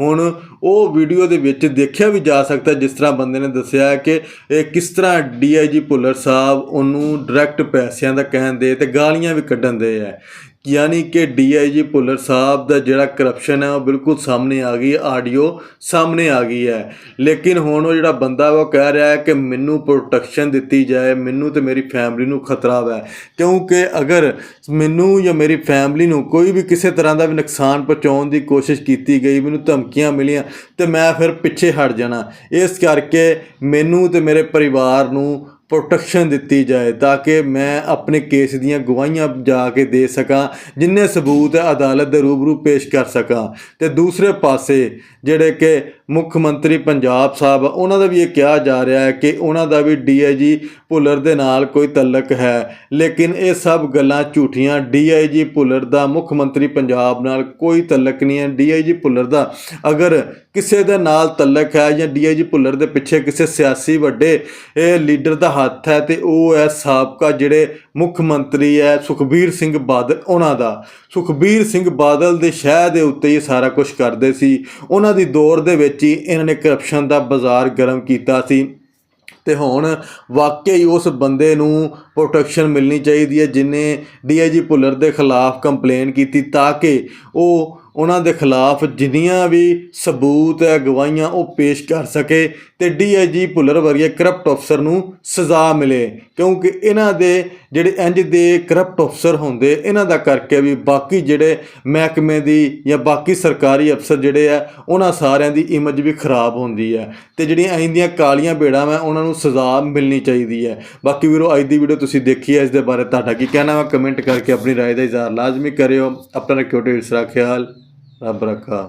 ਹੁਣ ਉਹ ਵੀਡੀਓ ਦੇ ਵਿੱਚ ਦੇਖਿਆ ਵੀ ਜਾ ਸਕਦਾ ਜਿਸ ਤਰ੍ਹਾਂ ਬੰਦੇ ਨੇ ਦੱਸਿਆ ਕਿ ਇਹ ਕਿਸ ਤਰ੍ਹਾਂ ਡੀਆਈਜੀ ਭੁੱਲਰ ਸਾਹਿਬ ਉਹਨੂੰ ਡਾਇਰੈਕਟ ਪੈਸਿਆਂ ਦਾ ਕਹਿਣ ਦੇ ਤੇ ਗਾਲੀਆਂ ਵੀ ਕੱਢਣ ਦੇ ਹੈ। ਯਾਨੀ ਕਿ ਡੀਆਈਜੀ ਭੁੱਲਰ ਸਾਹਿਬ ਦਾ ਜਿਹੜਾ ਕਰਪਸ਼ਨ ਹੈ, ਉਹ ਬਿਲਕੁਲ ਸਾਹਮਣੇ ਆ ਗਈ ਆਡੀਓ ਸਾਹਮਣੇ ਆ ਗਈ ਹੈ। ਲੇਕਿਨ ਹੁਣ ਉਹ ਜਿਹੜਾ ਬੰਦਾ ਉਹ ਕਹਿ ਰਿਹਾ ਹੈ ਕਿ ਮੈਨੂੰ ਪ੍ਰੋਟੈਕਸ਼ਨ ਦਿੱਤੀ ਜਾਏ, ਮੈਨੂੰ ਤੇ ਮੇਰੀ ਫੈਮਿਲੀ ਨੂੰ ਖਤਰਾ ਹੈ ਕਿਉਂਕਿ ਅਗਰ ਮੈਨੂੰ ਜਾਂ ਮੇਰੀ ਫੈਮਿਲੀ ਨੂੰ ਕੋਈ ਵੀ ਕਿਸੇ ਤਰ੍ਹਾਂ ਦਾ ਵੀ ਨੁਕਸਾਨ ਪਹੁੰਚਾਉਣ ਦੀ ਕੋਸ਼ਿਸ਼ ਕੀਤੀ ਗਈ, ਮੈਨੂੰ ਧਮਕੀਆਂ ਮਿਲੀਆਂ, ਤੇ ਮੈਂ ਫਿਰ ਪਿੱਛੇ ਹਟ ਜਾਣਾ। ਇਸ ਕਰਕੇ ਮੈਨੂੰ ਤੇ ਮੇਰੇ ਪਰਿਵਾਰ ਨੂੰ ਪ੍ਰੋਟੈਕਸ਼ਨ ਦਿੱਤੀ ਜਾਏ ਤਾਂ ਕਿ ਮੈਂ ਆਪਣੇ ਕੇਸ ਦੀਆਂ ਗਵਾਹੀਆਂ ਜਾ ਕੇ ਦੇ ਸਕਾਂ, ਜਿੰਨੇ ਸਬੂਤ ਅਦਾਲਤ ਦੇ ਰੂਬਰੂ ਪੇਸ਼ ਕਰ ਸਕਾਂ। ਤੇ ਦੂਸਰੇ ਪਾਸੇ ਜਿਹੜੇ ਕਿ ਮੁੱਖ ਮੰਤਰੀ ਪੰਜਾਬ ਸਾਹਿਬ, ਉਹਨਾਂ ਦਾ ਵੀ ਇਹ ਕਿਹਾ ਜਾ ਰਿਹਾ ਹੈ ਕਿ ਉਹਨਾਂ ਦਾ ਵੀ ਡੀਆਈਜੀ ਭੁੱਲਰ ਦੇ ਨਾਲ ਕੋਈ ਤਲਕ ਹੈ। ਲੇਕਿਨ ਇਹ ਸਭ ਗੱਲਾਂ ਝੂਠੀਆਂ। ਡੀਆਈਜੀ ਭੁੱਲਰ ਦਾ ਮੁੱਖ ਮੰਤਰੀ ਪੰਜਾਬ ਨਾਲ ਕੋਈ ਤਲਕ ਨਹੀਂ ਹੈ। ਡੀਆਈਜੀ ਭੁੱਲਰ ਦਾ ਅਗਰ ਕਿਸੇ ਦੇ ਨਾਲ ਤਲਕ ਹੈ ਜਾਂ ਡੀਆਈਜੀ ਭੁੱਲਰ ਦੇ ਪਿੱਛੇ ਕਿਸੇ ਸਿਆਸੀ ਵੱਡੇ, ਇਹ ਲੀਡਰ ਦਾ ਹੱਥ ਹੈ ਤੇ ਉਹ ਹੈ ਸਾਬਕਾ ਜਿਹੜੇ ਮੁੱਖ ਮੰਤਰੀ ਹੈ ਸੁਖਬੀਰ ਸਿੰਘ ਬਾਦਲ, ਉਹਨਾਂ ਦਾ। ਸੁਖਬੀਰ ਸਿੰਘ ਬਾਦਲ ਦੇ ਸ਼ਹਿ ਦੇ ਉੱਤੇ ਇਹ ਸਾਰਾ ਕੁਝ ਕਰਦੇ ਸੀ। ਉਹਨਾਂ ਦੀ ਦੌਰ ਦੇ ਵਿੱਚ ਹੀ ਇਹਨਾਂ ਨੇ ਕਰਪਸ਼ਨ ਦਾ ਬਾਜ਼ਾਰ ਗਰਮ ਕੀਤਾ ਸੀ। ਤੇ ਹੁਣ ਵਾਕਈ ਉਸ ਬੰਦੇ ਨੂੰ ਪ੍ਰੋਟੈਕਸ਼ਨ ਮਿਲਣੀ ਚਾਹੀਦੀ ਹੈ, ਜਿਨੇ ਡੀਆਈਜੀ ਭੁੱਲਰ ਦੇ ਖਿਲਾਫ ਕੰਪਲੇਨ ਕੀਤੀ, ਤਾਂ ਕਿ ਉਹ ਉਹਨਾਂ ਦੇ ਖਿਲਾਫ ਜਿੰਨੀਆਂ ਵੀ ਸਬੂਤ ਹੈ ਗਵਾਹੀਆਂ ਉਹ ਪੇਸ਼ ਕਰ ਸਕੇ ਤੇ ਡੀਆਈਜੀ ਭੁੱਲਰ ਵਰਗੇ ਕਰਪਟ ਅਫਸਰ ਨੂੰ ਸਜ਼ਾ ਮਿਲੇ ਕਿਉਂਕਿ ਇਹਨਾਂ ਦੇ ਜਿਹੜੇ ਇੰਜ ਦੇ ਕਰਪਟ ਅਫਸਰ ਹੁੰਦੇ ਇਹਨਾਂ ਦਾ ਕਰਕੇ ਵੀ ਬਾਕੀ ਜਿਹੜੇ ਮਹਿਕਮੇ ਦੀ ਜਾਂ ਬਾਕੀ ਸਰਕਾਰੀ ਅਫਸਰ ਜਿਹੜੇ ਆ ਉਹਨਾਂ ਸਾਰਿਆਂ ਦੀ ਇਮੇਜ ਵੀ ਖਰਾਬ ਹੁੰਦੀ ਹੈ ਤੇ ਜਿਹੜੀਆਂ ਆਇੰਦੀਆਂ ਕਾਲੀਆਂ ਭੇੜਾਂ ਵਾ ਉਹਨਾਂ ਨੂੰ ਸਜ਼ਾ ਮਿਲਣੀ ਚਾਹੀਦੀ ਹੈ ਬਾਕੀ ਵੀਰੋ ਅੱਜ ਦੀ ਵੀਡੀਓ ਤੁਸੀਂ ਦੇਖੀ ਹੈ ਇਸ ਦੇ ਬਾਰੇ ਤੁਹਾਡਾ ਕੀ ਕਹਿਣਾ ਵਾ ਕਮੈਂਟ ਕਰਕੇ ਆਪਣੀ رائے ਦਾ ਇਜ਼ਹਾਰ ਲਾਜ਼ਮੀ ਕਰਿਓ ਆਪਣਾ ਰੱਖਿਓ ਢੇਰ ਸਾਰਾ ਖਿਆਲ ਰੱਬ ਰੱਖਾ